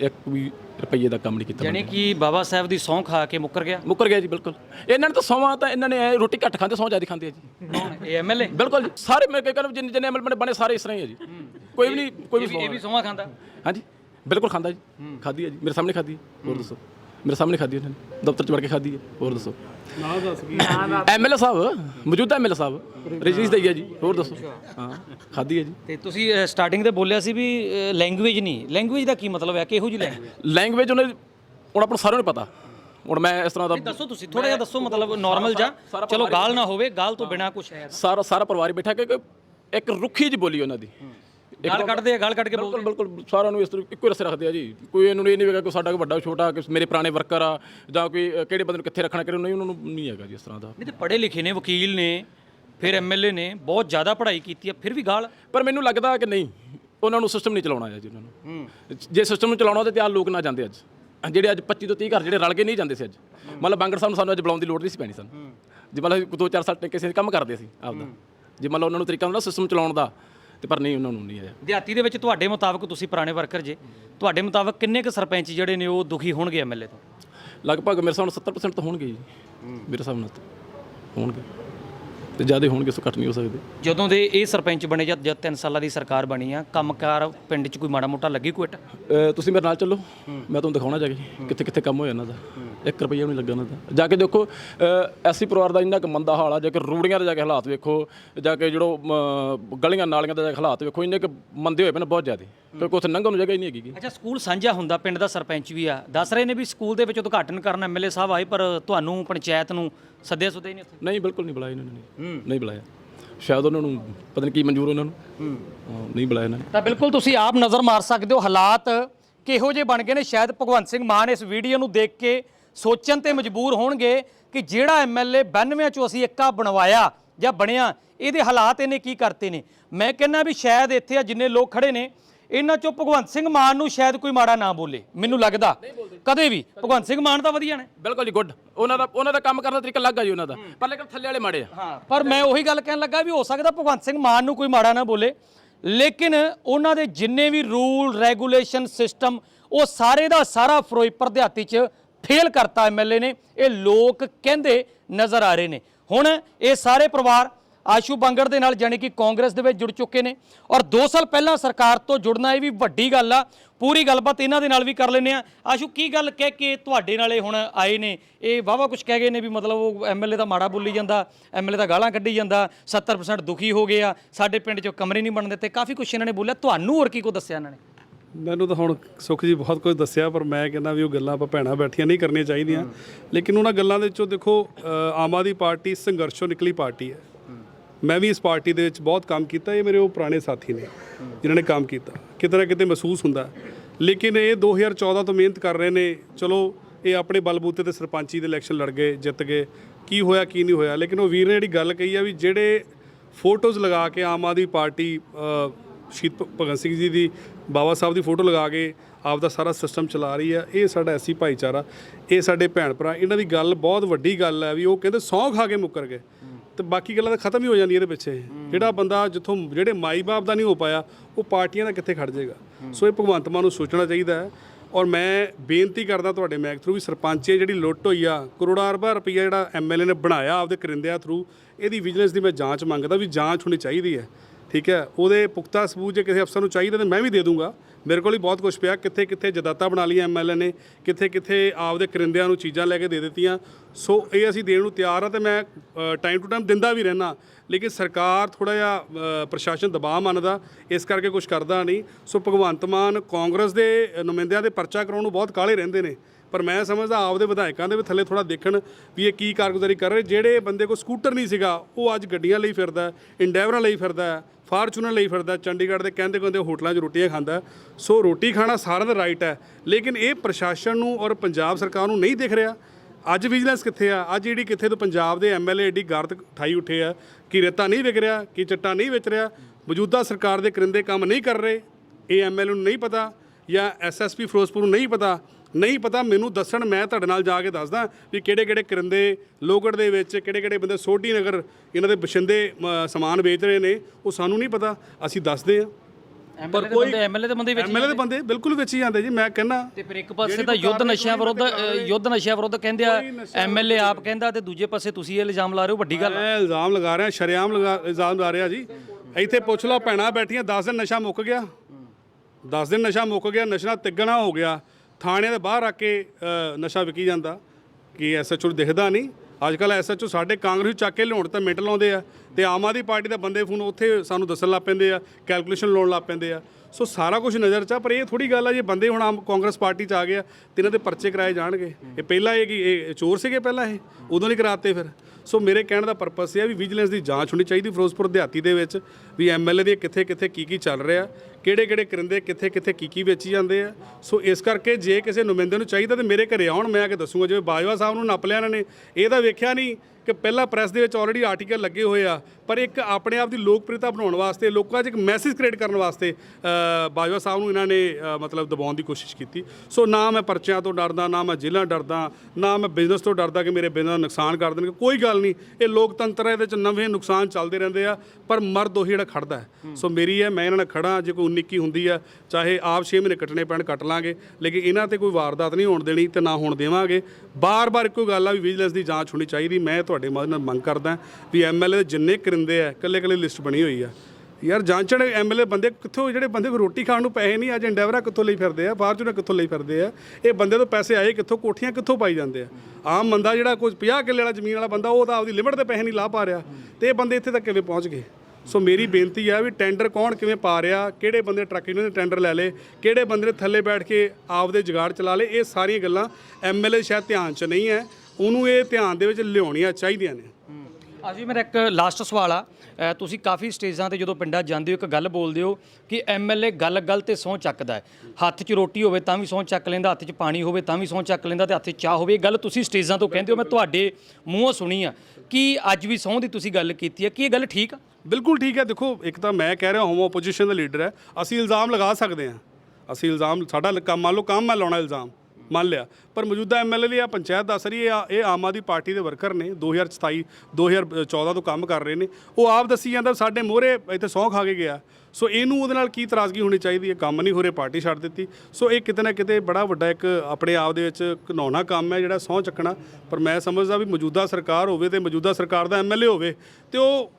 ਇੱਕ ਵੀ ਰੁਪਈਏ ਦਾ ਕੰਮ ਨਹੀਂ ਕੀਤਾ ਯਾਨੀ ਕਿ ਬਾਬਾ ਸਾਹਿਬ ਦੀ ਸੌਂ ਖਾ ਕੇ ਮੁੱਕਰ ਗਿਆ? ਮੁੱਕਰ ਗਿਆ ਜੀ ਬਿਲਕੁਲ। ਇਹਨਾਂ ਨੇ ਤਾਂ ਸੌਵਾਂ ਤਾਂ ਇਹਨਾਂ ਨੇ ਐਂ ਰੋਟੀ ਘੱਟ ਖਾਂਦੇ ਸੌਂ ਜ਼ਿਆਦਾ ਖਾਂਦੇ ਆ ਜੀ। ਕੌਣ? ਇਹ ਐਮਐਲਏ ਬਿਲਕੁਲ ਜੀ। ਸਾਰੇ ਮੇਰੇ ਕਹਿੰਦੇ ਜਿੰਨੇ ਜਿੰਨੇ ਅਮਲ ਬਣੇ ਬਣੇ ਸਾਰੇ ਇਸ ਤਰ੍ਹਾਂ ਹੀ ਆ ਜੀ। ਕੋਈ ਵੀ ਨਹੀਂ ਕੋਈ ਵੀ ਇਹ ਵੀ ਸੌਂਹਾਂ ਖਾਂਦਾ? ਹਾਂਜੀ। ਬਿਲਕੁਲ ਖਾਂਦਾ ਜੀ। ਖਾਦੀ ਹੈ ਜੀ। ਮੇਰੇ ਸਾਹਮਣੇ ਖਾਦੀ ਹੋਰ ਦੱਸੋ। ਮੇਰੇ ਸਾਹਮਣੇ ਖਾਦੀ ਉਹਨਾਂ ਨੇ ਦਫ਼ਤਰ ਚ ਵੜ ਕੇ ਖਾਦੀ ਹੈ ਹੋਰ ਦੱਸੋ ਨਾ ਦੱਸ ਕੀ ਐਮਐਲਏ ਸਾਹਿਬ ਮੌਜੂਦਾ ਐਮਐਲਏ ਸਾਹਿਬ ਰਜੀਸ਼ ਦਈਆ ਜੀ ਹੋਰ ਦੱਸੋ ਹਾਂ ਖਾਦੀ ਹੈ ਜੀ ਤੇ ਤੁਸੀਂ ਸਟਾਰਟਿੰਗ ਤੇ ਬੋਲਿਆ ਸੀ ਵੀ ਲੈਂਗੁਏਜ ਨਹੀਂ ਲੈਂਗੁਏਜ ਦਾ ਕੀ ਮਤਲਬ ਹੈ ਕਿਹੋ ਜੀ ਲੈਂਗੁਏਜ ਲੈਂਗੁਏਜ ਉਹਨੇ ਹੁਣ ਆਪਾਂ ਨੂੰ ਸਾਰਿਆਂ ਨੂੰ ਪਤਾ ਹੁਣ ਮੈਂ ਇਸ ਤਰ੍ਹਾਂ ਦਾ ਦੱਸੋ ਤੁਸੀਂ ਥੋੜਾ ਜਿਹਾ ਦੱਸੋ ਮਤਲਬ ਨਾਰਮਲ ਜਾਂ ਚਲੋ ਗਾਲ ਨਾ ਹੋਵੇ ਗਾਲ ਤੋਂ ਬਿਨਾ ਕੁਝ ਹੈ ਸਾਰਾ ਸਾਰਾ ਪਰਿਵਾਰ ਹੀ ਬੈਠਾ ਕਿ ਕਿ ਇੱਕ ਰੁੱਖੀ ਜੀ ਬੋਲੀ ਉਹਨਾਂ ਦੀ ਗਾਲ ਕੱਢਦੇ ਆ ਗਾਲ ਕੱਢ ਕੇ ਬਿਲਕੁਲ ਬਿਲਕੁਲ ਸਾਰਿਆਂ ਨੂੰ ਇਸ ਤਰ੍ਹਾਂ ਇੱਕੋ ਰਸੇ ਰੱਖਦੇ ਆ ਜੀ। ਕੋਈ ਇਹਨੂੰ ਇਹ ਨਹੀਂ ਹੈਗਾ ਕਿ ਸਾਡਾ ਕੋਈ ਵੱਡਾ ਛੋਟਾ ਕਿ ਮੇਰੇ ਪੁਰਾਣੇ ਵਰਕਰ ਆ ਜਾਂ ਕੋਈ ਕਿਹੜੇ ਬੰਦੇ ਨੂੰ ਕਿੱਥੇ ਰੱਖਣਾ ਕਿਹੜੇ ਨਹੀਂ ਉਹਨਾਂ ਨੂੰ ਨਹੀਂ ਹੈਗਾ ਜੀ ਇਸ ਤਰ੍ਹਾਂ ਦਾ। ਨਹੀਂ ਤੇ ਪੜ੍ਹੇ ਲਿਖੇ ਨੇ ਵਕੀਲ ਨੇ ਫਿਰ ਐਮਐਲਏ ਨੇ ਬਹੁਤ ਜ਼ਿਆਦਾ ਪੜ੍ਹਾਈ ਕੀਤੀ ਹੈ ਫਿਰ ਵੀ ਗਾਲ। ਪਰ ਮੈਨੂੰ ਲੱਗਦਾ ਕਿ ਨਹੀਂ ਉਹਨਾਂ ਨੂੰ ਸਿਸਟਮ ਨਹੀਂ ਚਲਾਉਣਾ ਆਇਆ ਜੀ ਉਹਨਾਂ ਨੂੰ। ਜੇ ਸਿਸਟਮ ਨੂੰ ਚਲਾਉਣਾ ਤੇ ਤਿਆਰ ਲੋਕ ਨਾ ਜਾਂਦੇ ਅੱਜ। ਜਿਹੜੇ ਅੱਜ 25 ਤੋਂ 30 ਘਰ ਜਿਹੜੇ ਰਲ ਕੇ ਨਹੀਂ ਜਾਂਦੇ ਸੀ ਅੱਜ। ਮਤਲਬ ਬਾਂਗੜ ਸਾਹਿਬ ਨੂੰ ਸਾਨੂੰ ਅੱਜ ਬੁਲਾਉਣ ਦੀ ਲੋੜ ਨਹੀਂ ਸੀ ਪੈਣੀ ਸਾਨੂੰ। ਜੇ ਮਤਲਬ ਦੋ ਚਾਰ ਸਾਲ ਟਿੱਕੇ ਸੀ ਕੰਮ ਕਰਦੇ ਸੀ ਆਪਦਾ। ਜੇ ਮਤਲਬ ਉਹਨਾਂ ਨੂੰ ਤਰੀਕਾ ਹੁੰਦਾ ਸਿਸਟਮ ਚਲਾਉਣ ਦਾ ਤੇ ਪਰ ਨਹੀਂ ਉਹਨਾਂ ਨੂੰ ਨਹੀਂ ਆਇਆ। ਦਿਹਾਤੀ ਦੇ ਵਿੱਚ ਤੁਹਾਡੇ ਮੁਤਾਬਕ ਤੁਸੀਂ ਪੁਰਾਣੇ ਵਰਕਰ ਜੇ ਤੁਹਾਡੇ ਮੁਤਾਬਕ ਕਿੰਨੇ ਕੁ ਸਰਪੰਚ ਜਿਹੜੇ ਨੇ ਉਹ ਦੁਖੀ ਹੋਣਗੇ ਐਮਐਲਏ ਤੋਂ? ਲਗਭਗ ਮੇਰੇ ਹਿਸਾਬ ਨਾਲ 70% ਤਾਂ ਹੋਣਗੇ ਜੀ। ਮੇਰੇ ਹਿਸਾਬ ਨਾਲ ਤਾਂ ਹੋਣਗੇ। ਤੇ ਜ਼ਿਆਦਾ ਹੋਣਗੇ ਤੋਂ ਘੱਟ ਨਹੀਂ ਹੋ ਸਕਦੇ। ਜਦੋਂ ਦੇ ਇਹ ਸਰਪੰਚ ਬਣੇ ਜਦ ਜਦ 3 ਸਾਲਾਂ ਦੀ ਸਰਕਾਰ ਬਣੀ ਆ ਕੰਮਕਾਰ ਪਿੰਡ 'ਚ ਕੋਈ ਮਾੜਾ ਮੋਟਾ ਲੱਗੀ ਕੁਇਟ ਤੁਸੀਂ ਮੇਰੇ ਨਾਲ ਚੱਲੋ। ਮੈਂ ਤੁਹਾਨੂੰ ਦਿਖਾਉਣਾ ਜਾ ਕੇ। ਕਿੱਥੇ ਕਿੱਥੇ ਕੰਮ ਹੋਇਆ ਇਹਨਾਂ ਦਾ। 1 ਰੁਪਈਆ ਵੀ ਨਹੀਂ ਲੱਗਾ ਇਹਨਾਂ ਦਾ। ਜਾ ਕੇ ਦੇਖੋ ਐਸੀ ਪਰਿਵਾਰ ਦਾ ਇੰਨਾ ਕੁ ਮੰਦਾ ਹਾਲ ਆ ਜਾ ਕੇ ਰੂੜੀਆਂ ਦੇ ਜਾ ਕੇ ਹਾਲਾਤ ਵੇਖੋ ਜਾ ਕੇ ਜਿਹੜੋ ਅਮ, ਗਲੀਆਂ ਨਾਲੀਆਂ ਦੇ ਜਾ ਕੇ ਹਾਲਾਤ ਵੇਖੋ ਇੰਨੇ ਕੁ ਮੰਦੇ ਹੋਏ ਪਏ ਨੇ ਬਹੁਤ ਜ਼ਿਆਦੇ। ਕਿਉਂਕਿ ਉੱਥੇ ਲੰਘਣ ਨੂੰ ਜਗ੍ਹਾ ਹੀ ਨਹੀਂ ਹੈਗੀ ਗੀ। ਅੱਛਾ ਸਕੂਲ ਸਾਂਝਾ ਹੁੰਦਾ ਪਿੰਡ ਦਾ ਸਰਪੰਚ ਵੀ ਆ। ਦੱਸ ਰਹੇ ਨੇ ਵੀ ਸਕੂਲ ਦੇ ਵਿੱਚ ਉਦਘਾਟਨ ਕਰਨ ਐਮਐਲਏ ਸਾਹਿਬ ਆਏ ਪਰ ਤੁਹਾਨੂੰ ਪੰਚਾਇਤ ਨੂੰ ਸੱਦਿਆ ਸੁਦੇ ਨਹੀਂ ਉੱਥੇ? ਨਹੀਂ ਬਿਲਕੁਲ ਨਹੀਂ ਬੁਲਾਇਆ ਇਹਨਾਂ ਨੇ। ਨਹੀਂ ਬੁਲਾਇਆ। ਸ਼ਾਇਦ ਉਹਨਾਂ ਨੂੰ ਪਤਾ ਨਹੀਂ ਕੀ ਮਨਜ਼ੂਰ ਉਹਨਾਂ ਨੂੰ। ਹਾਂ, ਨਹੀਂ ਬੁਲਾਇਆ ਇਹਨਾਂ ਨੇ। ਤਾਂ ਬਿਲਕੁਲ ਤੁਸੀਂ ਆਪ ਨਜ਼ਰ ਮਾਰ ਸਕਦੇ ਹੋ ਹਾਲਾਤ ਕਿਹੋ ਜਿਹੇ ਬਣ ਗਏ ਨੇ? ਸ਼ਾਇਦ ਭਗਵੰਤ ਸਿੰਘ ਮਾਨ ਇਸ ਵੀਡੀਓ ਨੂੰ ਦੇਖ ਕੇ ਸੋਚਣ ਤੇ ਮਜਬੂਰ ਹੋਣਗੇ ਕਿ ਜਿਹੜਾ ਐਮਐਲਏ 92 ਚੋਂ ਅਸੀਂ ਇੱਕਾ ਬਣਵਾਇਆ ਜਾਂ ਬਣਿਆ ਇਹਦੇ ਹਾਲਾਤ ਇਹਨੇ ਕੀ ਕਰਤੇ ਨੇ? ਮੈਂ ਕਹਿੰਦਾ ਵੀ ਸ਼ਾਇਦ ਇੱਥੇ ਆ ਜਿੰਨੇ ਲੋਕ ਖੜੇ ਨੇ ਇਹਨਾਂ ਚੋਂ ਭਗਵੰਤ ਸਿੰਘ ਮਾਨ ਨੂੰ ਸ਼ਾਇਦ ਕੋਈ ਮਾੜਾ ਨਾ ਬੋਲੇ ਮੈਨੂੰ ਲੱਗਦਾ। ਕਦੇ ਵੀ। ਭਗਵੰਤ ਸਿੰਘ ਮਾਨ ਤਾਂ ਵਧੀਆ ਨੇ। ਬਿਲਕੁਲ ਜੀ ਗੁੱਡ। ਉਹਨਾਂ ਦਾ ਉਹਨਾਂ ਦਾ ਕੰਮ ਕਰਨ ਦਾ ਤਰੀਕਾ ਲੱਗਾ ਜੀ ਉਹਨਾਂ ਦਾ। ਪਰ ਲੇਕਿਨ ਥੱਲੇ ਵਾਲੇ ਮਾੜੇ ਆ। ਹਾਂ ਪਰ ਮੈਂ ਉਹੀ ਗੱਲ ਕਹਿਣ ਲੱਗਾ ਵੀ ਹੋ ਸਕਦਾ ਭਗਵੰਤ ਸਿੰਘ ਮਾਨ ਨੂੰ ਕੋਈ ਮਾੜਾ ਨਾ ਬੋਲੇ। ਲੇਕਿਨ ਉਹਨਾਂ ਦੇ ਜਿੰਨੇ ਵੀ ਰੂਲ ਰੈਗੂਲੇਸ਼ਨ ਸਿਸਟਮ ਉਹ ਸਾਰੇ ਦਾ ਸਾਰਾ ਫਿਰੋਜ਼ਪੁਰ ਦਿਹਾਤੀ 'ਚ ਫੇਲ ਕਰਤਾ ਐਮਐਲਏ ਨੇ। ਇਹ ਲੋਕ ਕਹਿੰਦੇ ਨਜ਼ਰ ਆ ਰਹੇ ਨੇ। ਹੁਣ ਇਹ ਸਾਰੇ ਪਰਿਵਾਰ ਆਸ਼ੂ ਬੰਗੜ ਦੇ ਨਾਲ ਜਾਣੀ ਕਿ ਕਾਂਗਰਸ ਦੇ ਵਿੱਚ ਜੁੜ ਚੁੱਕੇ ਨੇ ਔਰ 2 ਸਾਲ ਪਹਿਲਾਂ ਸਰਕਾਰ ਤੋਂ ਜੁੜਨਾ ਇਹ ਵੀ ਵੱਡੀ ਗੱਲ ਆ। ਪੂਰੀ ਗੱਲਬਾਤ ਇਹਨਾਂ ਦੇ ਨਾਲ ਵੀ ਕਰ ਲੈਂਦੇ ਆ। ਆਸ਼ੂ ਕੀ ਗੱਲ ਕਹਿ ਕੇ ਤੁਹਾਡੇ ਨਾਲੇ ਹੁਣ ਆਏ ਨੇ? ਇਹ ਵਾਵਾ ਕੁਝ ਕਹਿ ਗਏ ਨੇ ਵੀ ਮਤਲਬ ਉਹ ਐਮਐਲਏ ਦਾ ਮਾੜਾ ਬੋਲੀ ਜਾਂਦਾ ਐਮਐਲਏ ਦਾ ਗਾਲਾਂ ਕੱਢੀ ਜਾਂਦਾ 70% ਦੁਖੀ ਹੋ ਗਏ ਆ ਸਾਡੇ ਪਿੰਡ 'ਚ ਕਮਰੇ ਨਹੀਂ ਬਣ ਦਿੱਤੇ। ਕਾਫੀ ਕੁਝ ਇਹਨਾਂ ਨੇ ਬੋਲਿਆ। ਤੁਹਾਨੂੰ ਹੋਰ ਕੀ ਕੋ ਦੱਸਿਆ ਇਹਨਾਂ ਨੇ? ਮੈਨੂੰ ਤਾਂ ਹੁਣ ਸੁਖ ਜੀ ਬਹੁਤ ਕੁਝ ਦੱਸਿਆ ਪਰ ਮੈਂ ਕਹਿੰਦਾ ਵੀ ਉਹ ਗੱਲਾਂ ਆਪਾਂ ਭੈਣਾਂ ਬੈਠੀਆਂ ਨਹੀਂ ਕਰਨੀਆਂ ਚਾਹੀਦੀਆਂ। ਲੇਕਿਨ ਉਹਨਾਂ ਗੱਲਾਂ ਦੇ ਵਿੱਚੋਂ ਦੇਖੋ ਆਮ ਆਦਮੀ ਪਾਰਟੀ ਸੰਘਰਸ਼ੋਂ ਨਿਕਲੀ ਪਾਰਟੀ ਹੈ। ਮੈਂ ਵੀ ਇਸ ਪਾਰਟੀ ਦੇ ਵਿੱਚ ਬਹੁਤ ਕੰਮ ਕੀਤਾ, ਇਹ ਮੇਰੇ ਉਹ ਪੁਰਾਣੇ ਸਾਥੀ ਨੇ, ਜਿਨ੍ਹਾਂ ਨੇ ਕੰਮ ਕੀਤਾ। ਕਿਤੇ ਨਾ ਕਿਤੇ ਮਹਿਸੂਸ ਹੁੰਦਾ। ਲੇਕਿਨ ਇਹ 2014 ਤੋਂ ਮਿਹਨਤ ਕਰ ਰਹੇ ਨੇ, ਚਲੋ, ਇਹ ਆਪਣੇ ਬਲਬੂਤੇ ਤੇ ਸਰਪੰਚੀ ਦੇ ਇਲੈਕਸ਼ਨ ਲੜ ਗਏ, ਜਿੱਤ ਗਏ, ਕੀ ਹੋਇਆ, ਕੀ ਨਹੀਂ ਹੋਇਆ। ਲੇਕਿਨ ਉਹ ਵੀਰ ਨੇ ਜਿਹੜੀ ਗੱਲ ਕਹੀ ਆ ਵੀ ਜਿਹੜੇ ਫੋਟੋਜ਼ ਲਗਾ ਕੇ ਆਮ ਆਦਮੀ ਪਾਰਟੀ ਸ਼ਹੀਦ ਭਗਤ ਸਿੰਘ ਜੀ ਦੀ, ਬਾਬਾ ਸਾਹਿਬ ਦੀ ਫੋਟੋ ਲਗਾ ਕੇ ਆਪ ਦਾ ਸਾਰਾ ਸਿਸਟਮ ਚਲਾ ਰਹੀ ਆ, ਇਹ ਸਾਡਾ ਐਸੀ ਭਾਈਚਾਰਾ, ਇਹ ਸਾਡੇ ਭੈਣ ਭਰਾ, ਇਹਨਾਂ ਦੀ ਗੱਲ ਬਹੁਤ ਵੱਡੀ ਗੱਲ ਹੈ ਵੀ ਉਹ ਕਹਿੰਦੇ ਸੌਂ ਖਾ ਕੇ ਮੁੱਕਰ ਗਏ। ਤੇ ਬਾਕੀ ਗੱਲਾਂ ਤਾਂ ਖਤਮ ਹੀ ਹੋ ਜਾਂਦੀਆਂ ਇਹਦੇ ਪਿੱਛੇ। ਜਿਹੜਾ ਬੰਦਾ ਜਿੱਥੋਂ ਜਿਹੜੇ ਮਾਈ-ਬਾਪ ਦਾ ਨਹੀਂ ਹੋ ਪਾਇਆ ਉਹ ਪਾਰਟੀਆਂ ਦਾ ਕਿੱਥੇ ਖੜ ਜਾਏਗਾ? ਸੋ ਇਹ ਭਗਵੰਤ ਮਾਨ ਨੂੰ ਸੋਚਣਾ ਚਾਹੀਦਾ ਹੈ। ਔਰ ਮੈਂ ਬੇਨਤੀ ਕਰਦਾ ਤੁਹਾਡੇ ਮੈਕ ਥਰੂ ਵੀ ਸਰਪੰਚੇ ਜਿਹੜੀ ਲੁੱਟ ਹੋਈ ਆ ਕਰੋੜਾਂ ਅਰਬਾਂ ਰੁਪਈਆ ਜਿਹੜਾ ਐਮਐਲਏ ਨੇ ਬਣਾਇਆ ਆਪਦੇ ਕਰਿੰਦਿਆਂ ਥਰੂ ਇਹਦੀ ਵਿਜੀਲੈਂਸ ਦੀ ਮੈਂ ਜਾਂਚ ਮੰਗਦਾ ਵੀ ਜਾਂਚ ਹੋਣੀ ਚਾਹੀਦੀ ਹੈ। ਠੀਕ ਹੈ? ਉਹਦੇ ਪੁਖਤਾ ਸਬੂਤ ਜੇ ਕਿਸੇ ਅਫਸਰ ਨੂੰ ਚਾਹੀਦਾ ਤਾਂ ਮੈਂ ਵੀ ਦੇ ਦੂੰਗਾ। ਮੇਰੇ ਕੋਲ ਹੀ ਬਹੁਤ ਕੁਝ ਪਿਆ। ਕਿੱਥੇ ਕਿੱਥੇ ਜਦਾਤਾ ਬਣਾ ਲਈਆਂ ਐਮਐਲਏ ਨੇ, ਕਿੱਥੇ ਕਿੱਥੇ ਆਪਦੇ ਕਰਿੰਦਿਆਂ ਨੂੰ ਚੀਜ਼ਾਂ ਲੈ ਕੇ ਦੇ ਦਿੱਤੀਆਂ। ਸੋ ਇਹ ਅਸੀਂ ਦੇਣ ਨੂੰ ਤਿਆਰ ਆ ਤੇ ਮੈਂ ਟਾਈਮ ਟੂ ਟਾਈਮ ਦਿੰਦਾ ਵੀ ਰਹਿਣਾ ਲੇਕਿਨ ਸਰਕਾਰ ਥੋੜਾ ਜਿਹਾ ਪ੍ਰਸ਼ਾਸਨ ਦਬਾਅ ਮੰਨਦਾ, ਇਸ ਕਰਕੇ ਕੁਝ ਕਰਦਾ ਨਹੀਂ। ਸੋ ਭਗਵੰਤ ਮਾਨ ਕਾਂਗਰਸ ਦੇ ਨੁਮਾਇੰਦਿਆਂ ਦੇ ਪਰਚਾ ਕਰਾਉਣ ਨੂੰ ਬਹੁਤ ਕਾਲੇ ਰਹਿੰਦੇ ਨੇ। ਪਰ ਮੈਂ ਸਮਝਦਾ ਆਪਦੇ ਵਿਧਾਇਕਾਂ ਦੇ ਵੀ ਥੱਲੇ ਥੋੜਾ ਦੇਖਣ ਵੀ ਇਹ ਕੀ ਕਾਰਗੁਜ਼ਾਰੀ ਕਰ ਰਹੇ। ਜਿਹੜੇ ਬੰਦੇ ਕੋਲ ਸਕੂਟਰ ਨਹੀਂ ਸੀਗਾ, ਉਹ ਅੱਜ ਗੱਡੀਆਂ ਲਈ ਫਿਰਦਾ ਇੰਡੈਵਰਾਂ ਲਈ ਫਿਰਦਾ। ਫਾਰਚੂਨਰ ਲਈ ਫਿਰਦਾ, ਚੰਡੀਗੜ੍ਹ ਦੇ ਕਹਿੰਦੇ ਕਹਿੰਦੇ ਹੋਟਲਾਂ 'ਚ ਰੋਟੀਆਂ ਖਾਂਦਾ। ਸੋ ਰੋਟੀ ਖਾਣਾ ਸਾਰਿਆਂ ਦਾ ਰਾਈਟ ਹੈ, ਲੇਕਿਨ ਇਹ ਪ੍ਰਸ਼ਾਸਨ ਨੂੰ ਔਰ ਪੰਜਾਬ ਸਰਕਾਰ ਨੂੰ ਨਹੀਂ ਦਿਖ ਰਿਹਾ। ਅੱਜ ਵਿਜੀਲੈਂਸ ਕਿੱਥੇ ਆ? ਅੱਜ ਜਿਹੜੀ ਕਿੱਥੇ ਤੋਂ ਪੰਜਾਬ ਦੇ ਐਮਐਲਏ ਏਡੀ ਗਰਦ ਠਾਈ ਉੱਠੇ ਆ, ਕਿ ਰੇਤਾ ਨਹੀਂ ਵਿਕ ਰਿਹਾ, ਕਿ ਚੱਟਾ ਨਹੀਂ ਵੇਚ ਰਿਹਾ, ਮੌਜੂਦਾ ਸਰਕਾਰ ਦੇ ਕਰਿੰਦੇ ਕੰਮ ਨਹੀਂ ਕਰ ਰਹੇ, ਇਹ ਐਮਐਲਏ ਨੂੰ ਨਹੀਂ ਪਤਾ ਜਾਂ ਐਸਐਸਪੀ ਫਿਰੋਜ਼ਪੁਰ ਨੂੰ ਨਹੀਂ ਪਤਾ। ਨਹੀਂ ਪਤਾ ਮੈਨੂੰ ਦੱਸਣ ਮੈਂ ਤੁਹਾਡੇ ਨਾਲ ਜਾ ਕੇ ਦੱਸਦਾ ਵੀ ਕਿਹੜੇ ਕਿਹੜੇ ਕਰਿੰਦੇ ਲੋਗੜ ਦੇ ਵਿੱਚ ਕਿਹੜੇ ਕਿਹੜੇ ਬੰਦੇ ਸੋਢੀ ਨਗਰ ਇਹਨਾਂ ਦੇ ਬਸ਼ਿੰਦੇ ਸਮਾਨ ਵੇਚ ਰਹੇ ਨੇ ਉਹ ਸਾਨੂੰ ਨਹੀਂ ਪਤਾ ਅਸੀਂ ਦੱਸਦੇ ਆ ਦੇ ਬੰਦੇ ਐਮਐਲਏ ਦੇ ਬੰਦੇ ਵਿੱਚ ਐਮਐਲਏ ਦੇ ਬੰਦੇ ਬਿਲਕੁਲ ਵੇਚੀ ਜਾਂਦੇ ਜੀ ਮੈਂ ਕਹਿੰਦਾ ਤੇ ਫਿਰ ਇੱਕ ਪਾਸੇ ਤਾਂ ਯੁੱਧ ਨਸ਼ਿਆਂ ਵਿਰੁੱਧ ਯੁੱਧ ਨਸ਼ਿਆਂ ਵਿਰੁੱਧ ਕਹਿੰਦੇ ਆ ਐਮਐਲਏ ਆਪ ਕਹਿੰਦਾ ਤੇ ਦੂਜੇ ਪਾਸੇ ਤੁਸੀਂ ਇਹ ਇਲਜ਼ਾਮ ਲਾ ਰਹੇ ਹੋ ਵੱਡੀ ਗੱਲ। ਮੈਂ ਇਲਜ਼ਾਮ ਲਗਾ ਰਿਹਾ ਸ਼ਰੇਆਮ ਲਗਾ ਇਲਜ਼ਾਮ ਲਾ ਰਿਹਾ ਜੀ। ਇੱਥੇ ਪੁੱਛ ਲਓ ਭੈਣਾਂ ਬੈਠੀਆਂ 10 ਦਿਨ ਨਸ਼ਾ ਮੁੱਕ ਗਿਆ। 10 ਦਿਨ ਨਸ਼ਾ ਮੁੱਕ ਗਿਆ ਨਸ਼ਾ ਤਿੱਗਣਾ ਹੋ ਗਿਆ। ਥਾਣਿਆਂ ਦੇ ਬਾਹਰ ਆ ਕੇ ਨਸ਼ਾ ਵਿਕੀ ਜਾਂਦਾ, ਕਿ ਐਸਐਚਓ ਦਿਖਦਾ ਨਹੀਂ। ਅੱਜ ਕੱਲ ਐਸਐਚਓ ਸਾਡੇ ਕਾਂਗਰਸ ਚੱਕ ਕੇ ਲਿਆਉਣ ਤਾਂ ਮਿੰਟ ਲਾਉਂਦੇ ਆ, ਤੇ ਆਮ ਆਦਮੀ ਪਾਰਟੀ ਦੇ ਬੰਦੇ ਫੋਨ ਉੱਥੇ ਸਾਨੂੰ ਦੱਸਣ ਲੱਗ ਪੈਂਦੇ ਆ ਕੈਲਕੂਲੇਸ਼ਨ ਲਾਉਣ ਲੱਗ ਪੈਂਦੇ ਆ। ਸੋ ਸਾਰਾ ਕੁਝ ਨਜ਼ਰ 'ਚ ਆ, ਪਰ ਇਹ ਥੋੜੀ ਗੱਲ ਆ, ਜੇ ਬੰਦੇ ਹੁਣ ਆਮ ਕਾਂਗਰਸ ਪਾਰਟੀ 'ਚ ਆ ਗਏ ਆ, ਤੇ ਇਹਨਾਂ ਦੇ ਪਰਚੇ ਕਰਾਏ ਜਾਣਗੇ। ਇਹ ਪਹਿਲਾਂ ਇਹ ਕਿ, ਇਹ ਚੋਰ ਸੀਗੇ ਪਹਿਲਾਂ ਇਹ? ਉਦੋਂ ਨਹੀਂ ਕਰਾਤੇ ਫਿਰ। ਸੋ ਮੇਰੇ ਕਹਿਣ ਦਾ ਪਰਪਸ ਇਹ ਹੈ ਵੀ ਵਿਜੀਲੈਂਸ ਦੀ ਜਾਂਚ ਹੋਣੀ ਚਾਹੀਦੀ ਫਿਰੋਜ਼ਪੁਰ ਦਿਹਾਤੀ ਦੇ ਵਿੱਚ, ਵੀ ਐਮਐਲਏ ਦੀ ਕਿੱਥੇ ਕਿੱਥੇ ਕੀ ਕੀ ਚੱਲ ਰਿਹਾ। ਕਿਹੜੇ ਕਿਹੜੇ ਕਰਿੰਦੇ, ਕਿੱਥੇ ਕਿੱਥੇ ਕੀ ਕੀ ਵੇਚੀ ਜਾਂਦੇ ਆ। ਸੋ ਇਸ ਕਰਕੇ ਜੇ ਕਿਸੇ ਨੁਮਾਇੰਦੇ ਨੂੰ ਚਾਹੀਦਾ ਤੇ ਮੇਰੇ ਘਰੇ ਆਉਣ, ਮੈਂ ਆ ਕੇ ਦੱਸੂਗਾ, ਜਿਵੇਂ ਬਾਜਵਾ ਸਾਹਿਬ ਨੂੰ ਨੱਪ ਲਿਆ ਇਹਨਾਂ ਨੇ। ਇਹ ਤਾਂ ਵੇਖਿਆ ਨਹੀਂ ਕਿ ਪਹਿਲਾਂ ਪ੍ਰੈਸ ਦੇ ਵਿੱਚ ਆਲਰੇਡੀ ਆਰਟੀਕਲ ਲੱਗੇ ਹੋਏ ਆ, ਪਰ ਇੱਕ ਆਪਣੇ ਆਪ ਦੀ ਲੋਕਪ੍ਰਿਯਤਾ ਬਣਾਉਣ ਵਾਸਤੇ, ਲੋਕਾਂ 'ਚ ਇੱਕ ਮੈਸੇਜ ਕ੍ਰੀਏਟ ਕਰਨ ਵਾਸਤੇ ਬਾਜਵਾ ਸਾਹਿਬ ਨੂੰ ਇਹਨਾਂ ਨੇ ਮਤਲਬ ਦਬਾਉਣ ਦੀ ਕੋਸ਼ਿਸ਼ ਕੀਤੀ। ਸੋ ਨਾ ਮੈਂ ਪਰਚਿਆਂ ਤੋਂ ਡਰਦਾ, ਨਾ ਮੈਂ ਜ਼ਿਲ੍ਹਾ ਡਰਦਾ, ਨਾ ਮੈਂ ਬਿਜ਼ਨਸ ਤੋਂ ਡਰਦਾ ਕਿ ਮੇਰੇ ਬਿਜ਼ਨਸ ਦਾ ਨੁਕਸਾਨ ਕਰ ਦੇਣਗੇ। ਕੋਈ ਗੱਲ ਨਹੀਂ, ਇਹ ਲੋਕਤੰਤਰ ਹੈ ਇਹਦੇ ਚ ਨਵੇਂ ਨੁਕਸਾਨ ਚੱਲਦੇ ਰਹਿੰਦੇ ਆ, ਪਰ ਮਰਦ ਉਹੀ ਜਿਹੜਾ ਖੜਦਾ ਹੈ। ਸੋ ਮੇਰੀ ਹੈ ਮੈਂ ਇਹਨਾਂ ਨਾਲ ਖੜਾ ਜੇ ਕੋਈ 19 ਕੀ ਹੁੰਦੀ ਆ, ਚਾਹੇ ਆਪ 6 ਮਹੀਨੇ ਕੱਟਣੇ ਪੈਣ, ਕੱਟ ਲਾਂਗੇ। ਲੇਕਿਨ ਇਹਨਾਂ ਤੇ ਕੋਈ ਵਾਰਦਾਤ ਨਹੀਂ ਹੋਣ ਦੇਣੀ ਤੇ ਨਾ ਹੋਣ ਦੇਵਾਂਗੇ। ਬਾਰ-ਬਾਰ ਇੱਕੋ ਗੱਲ ਆ ਵੀ ਵਿਜੀਲੈਂਸ ਦੀ ਜਾਂਚ ਹੋਣੀ ਚਾਹੀਦੀ। ਮੈਂ ਤੁਹਾਡੇ ਮਾਧਿਅਮ ਨਾਲ ਮੰਗ ਕਰਦਾ ਵੀ ਐਮਐਲਏ ਦੇ ਜਿੰਨੇ ਕਰਿੰਦੇ ਆ, ਇਕੱਲੇ-ਇਕੱਲੇ ਲਿਸਟ ਬਣੀ ਹੋਈ ਆ। ਯਾਰ ਜਾਂਚਣ ਐਮਐਲਏ ਬੰਦੇ ਕਿੱਥੋਂ, ਜਿਹੜੇ ਬੰਦੇ ਕੋਲ ਰੋਟੀ ਖਾਣ ਨੂੰ ਪੈਸੇ ਨਹੀਂ, ਅੱਜ ਇੰਡੈਵਰਾ ਕਿੱਥੋਂ ਲਈ ਫਿਰਦੇ ਆ ਫਾਰਚੂਨਰ ਕਿੱਥੋਂ ਲਈ ਫਿਰਦੇ ਆ। ਇਹ ਬੰਦੇ ਤੋਂ ਪੈਸੇ ਆਏ ਕਿੱਥੋਂ, ਕੋਠੀਆਂ ਕਿੱਥੋਂ ਪਾਈ ਜਾਂਦੇ ਆ। ਆਮ ਬੰਦਾ ਜਿਹੜਾ ਕੋਈ 50 ਕਿੱਲੇ ਵਾਲਾ ਜ਼ਮੀਨ ਵਾਲਾ ਬੰਦਾ, ਉਹ ਤਾਂ ਆਪਦੀ ਲਿਮਟ 'ਤੇ ਪੈਸੇ ਨਹੀਂ ਲਾ ਪਾ ਰਿਹਾ। ਤੇ ਇਹ ਬੰਦੇ ਇੱਥੇ ਤੱਕ ਕਿਵੇਂ ਪਹੁੰਚ ਗਏ? ਸੋ ਮੇਰੀ ਬੇਨਤੀ ਆ ਵੀ ਟੈਂਡਰ ਕੌਣ ਕਿਵੇਂ ਪਾ ਰਿਹਾ, ਕਿਹੜੇ ਬੰਦੇ ਟਰੱਕ ਯੂਨੀਅਨ ਦੇ ਟੈਂਡਰ ਲੈ ਲੇ ਕਿਹੜੇ ਬੰਦੇ ਨੇ ਥੱਲੇ ਬੈਠ ਕੇ ਆਪਦੇ ਜੁਗਾੜ ਚਲਾ ਲੇ ਇਹ ਸਾਰੀਆਂ ਗੱਲਾਂ ਐਮਐਲਏ ਸ਼ਾਇਦ ਧਿਆਨ 'ਚ ਨਹੀਂ ਹੈ। ਉਹਨੂੰ ਇਹ ਧਿਆਨ ਦੇ ਵਿੱਚ ਲਿਆਉਣੀਆਂ ਚਾਹੀਦੀਆਂ ਨੇ। ਅੱਜ ਮੇਰਾ ਇੱਕ ਲਾਸਟ ਸਵਾਲ ਆ। ਤੁਸੀਂ ਕਾਫੀ ਸਟੇਜਾਂ ਤੇ ਜਦੋਂ ਪਿੰਡਾਂ 'ਚ ਜਾਂਦੇ ਹੋ, ਇੱਕ ਗੱਲ ਬੋਲਦੇ ਹੋ ਕਿ ਐਮਐਲਏ ਗੱਲ-ਗੱਲ ਤੇ ਸਹੁੰ ਚੱਕਦਾ ਹੈ। ਹੱਥ 'ਚ ਰੋਟੀ ਹੋਵੇ ਤਾਂ ਵੀ ਸਹੁੰ ਚੱਕ ਲੈਂਦਾ, ਹੱਥ 'ਚ ਪਾਣੀ ਹੋਵੇ ਤਾਂ ਵੀ ਸਹੁੰ ਚੱਕ ਲੈਂਦਾ ਤੇ ਹੱਥ 'ਚ ਚਾਹ ਹੋਵੇ, ਇਹ ਗੱਲ ਤੁਸੀਂ ਸਟੇਜਾਂ ਤੋਂ ਕਹਿੰਦੇ ਹੋ, ਮੈਂ ਤੁਹਾਡੇ ਮੂੰਹੋਂ ਸੁਣੀ ਆ। ਕਿ ਅੱਜ ਵੀ ਸਹੁੰ ਦੀ ਤੁਸੀਂ ਗੱਲ ਕੀਤੀ ਹੈ? ਕਿ ਇਹ ਗੱਲ ਠੀਕ ਆ? ਬਿਲਕੁਲ ਠੀਕ ਹੈ। ਦੇਖੋ, ਇੱਕ ਤਾਂ ਮੈਂ ਕਹਿ ਰਿਹਾ ਹਾਂ ਆਪੋਜੀਸ਼ਨ ਦਾ ਲੀਡਰ ਹੈ। ਅਸੀਂ ਇਲਜ਼ਾਮ ਲਗਾ ਸਕਦੇ ਹਾਂ। ਅਸੀਂ ਇਲਜ਼ਾਮ, ਸਾਡਾ ਲ- ਕੰਮ, ਮੰਨ ਲਓ, ਕੰਮ ਮੈਂ ਲਾਉਣਾ ਇਲਜ਼ਾਮ, ਮੰਨ ਲਿਆ। ਪਰ ਮੌਜੂਦਾ ਐਮਐਲਏ ਲਈ ਆ ਪੰਚਾਇਤ ਦੱਸ ਰਹੀ ਹੈ, ਇਹ ਆਮ ਆਦਮੀ ਪਾਰਟੀ ਦੇ ਵਰਕਰ ਨੇ 2027 2014 ਤੋਂ ਕੰਮ ਕਰ ਰਹੇ ਨੇ। ਉਹ ਆਪ ਦੱਸੀ ਜਾਂਦਾ, ਸਾਡੇ ਮੋਹਰੇ ਇੱਥੇ ਸਹੁੰ ਖਾ ਕੇ ਗਿਆ। ਸੋ ਇਹਨੂੰ ਉਹਦੇ ਨਾਲ ਕੀ ਤਰਾਜ਼ਗੀ ਹੋਣੀ ਚਾਹੀਦੀ ਹੈ? ਕੰਮ ਨਹੀਂ ਹੋ ਰਿਹਾ, ਪਾਰਟੀ ਛੱਡ ਦਿੱਤੀ। ਸੋ ਇਹ ਕਿਤੇ ਨਾ ਕਿਤੇ ਬੜਾ ਵੱਡਾ ਇੱਕ ਆਪਣੇ ਆਪ ਦੇ ਵਿੱਚ ਘਨਾਉਣਾ ਕੰਮ ਹੈ, ਜਿਹੜਾ ਸਹੁੰ ਚੱਕਣਾ। ਪਰ ਮੈਂ ਸਮਝਦਾ ਵੀ ਮੌਜੂਦਾ ਸਰਕਾਰ ਹੋਵੇ ਤੇ ਮੌਜੂਦਾ ਸਰਕਾਰ ਦਾ ਐਮਐਲਏ ਹੋਵੇ ਤੇ ਉਹ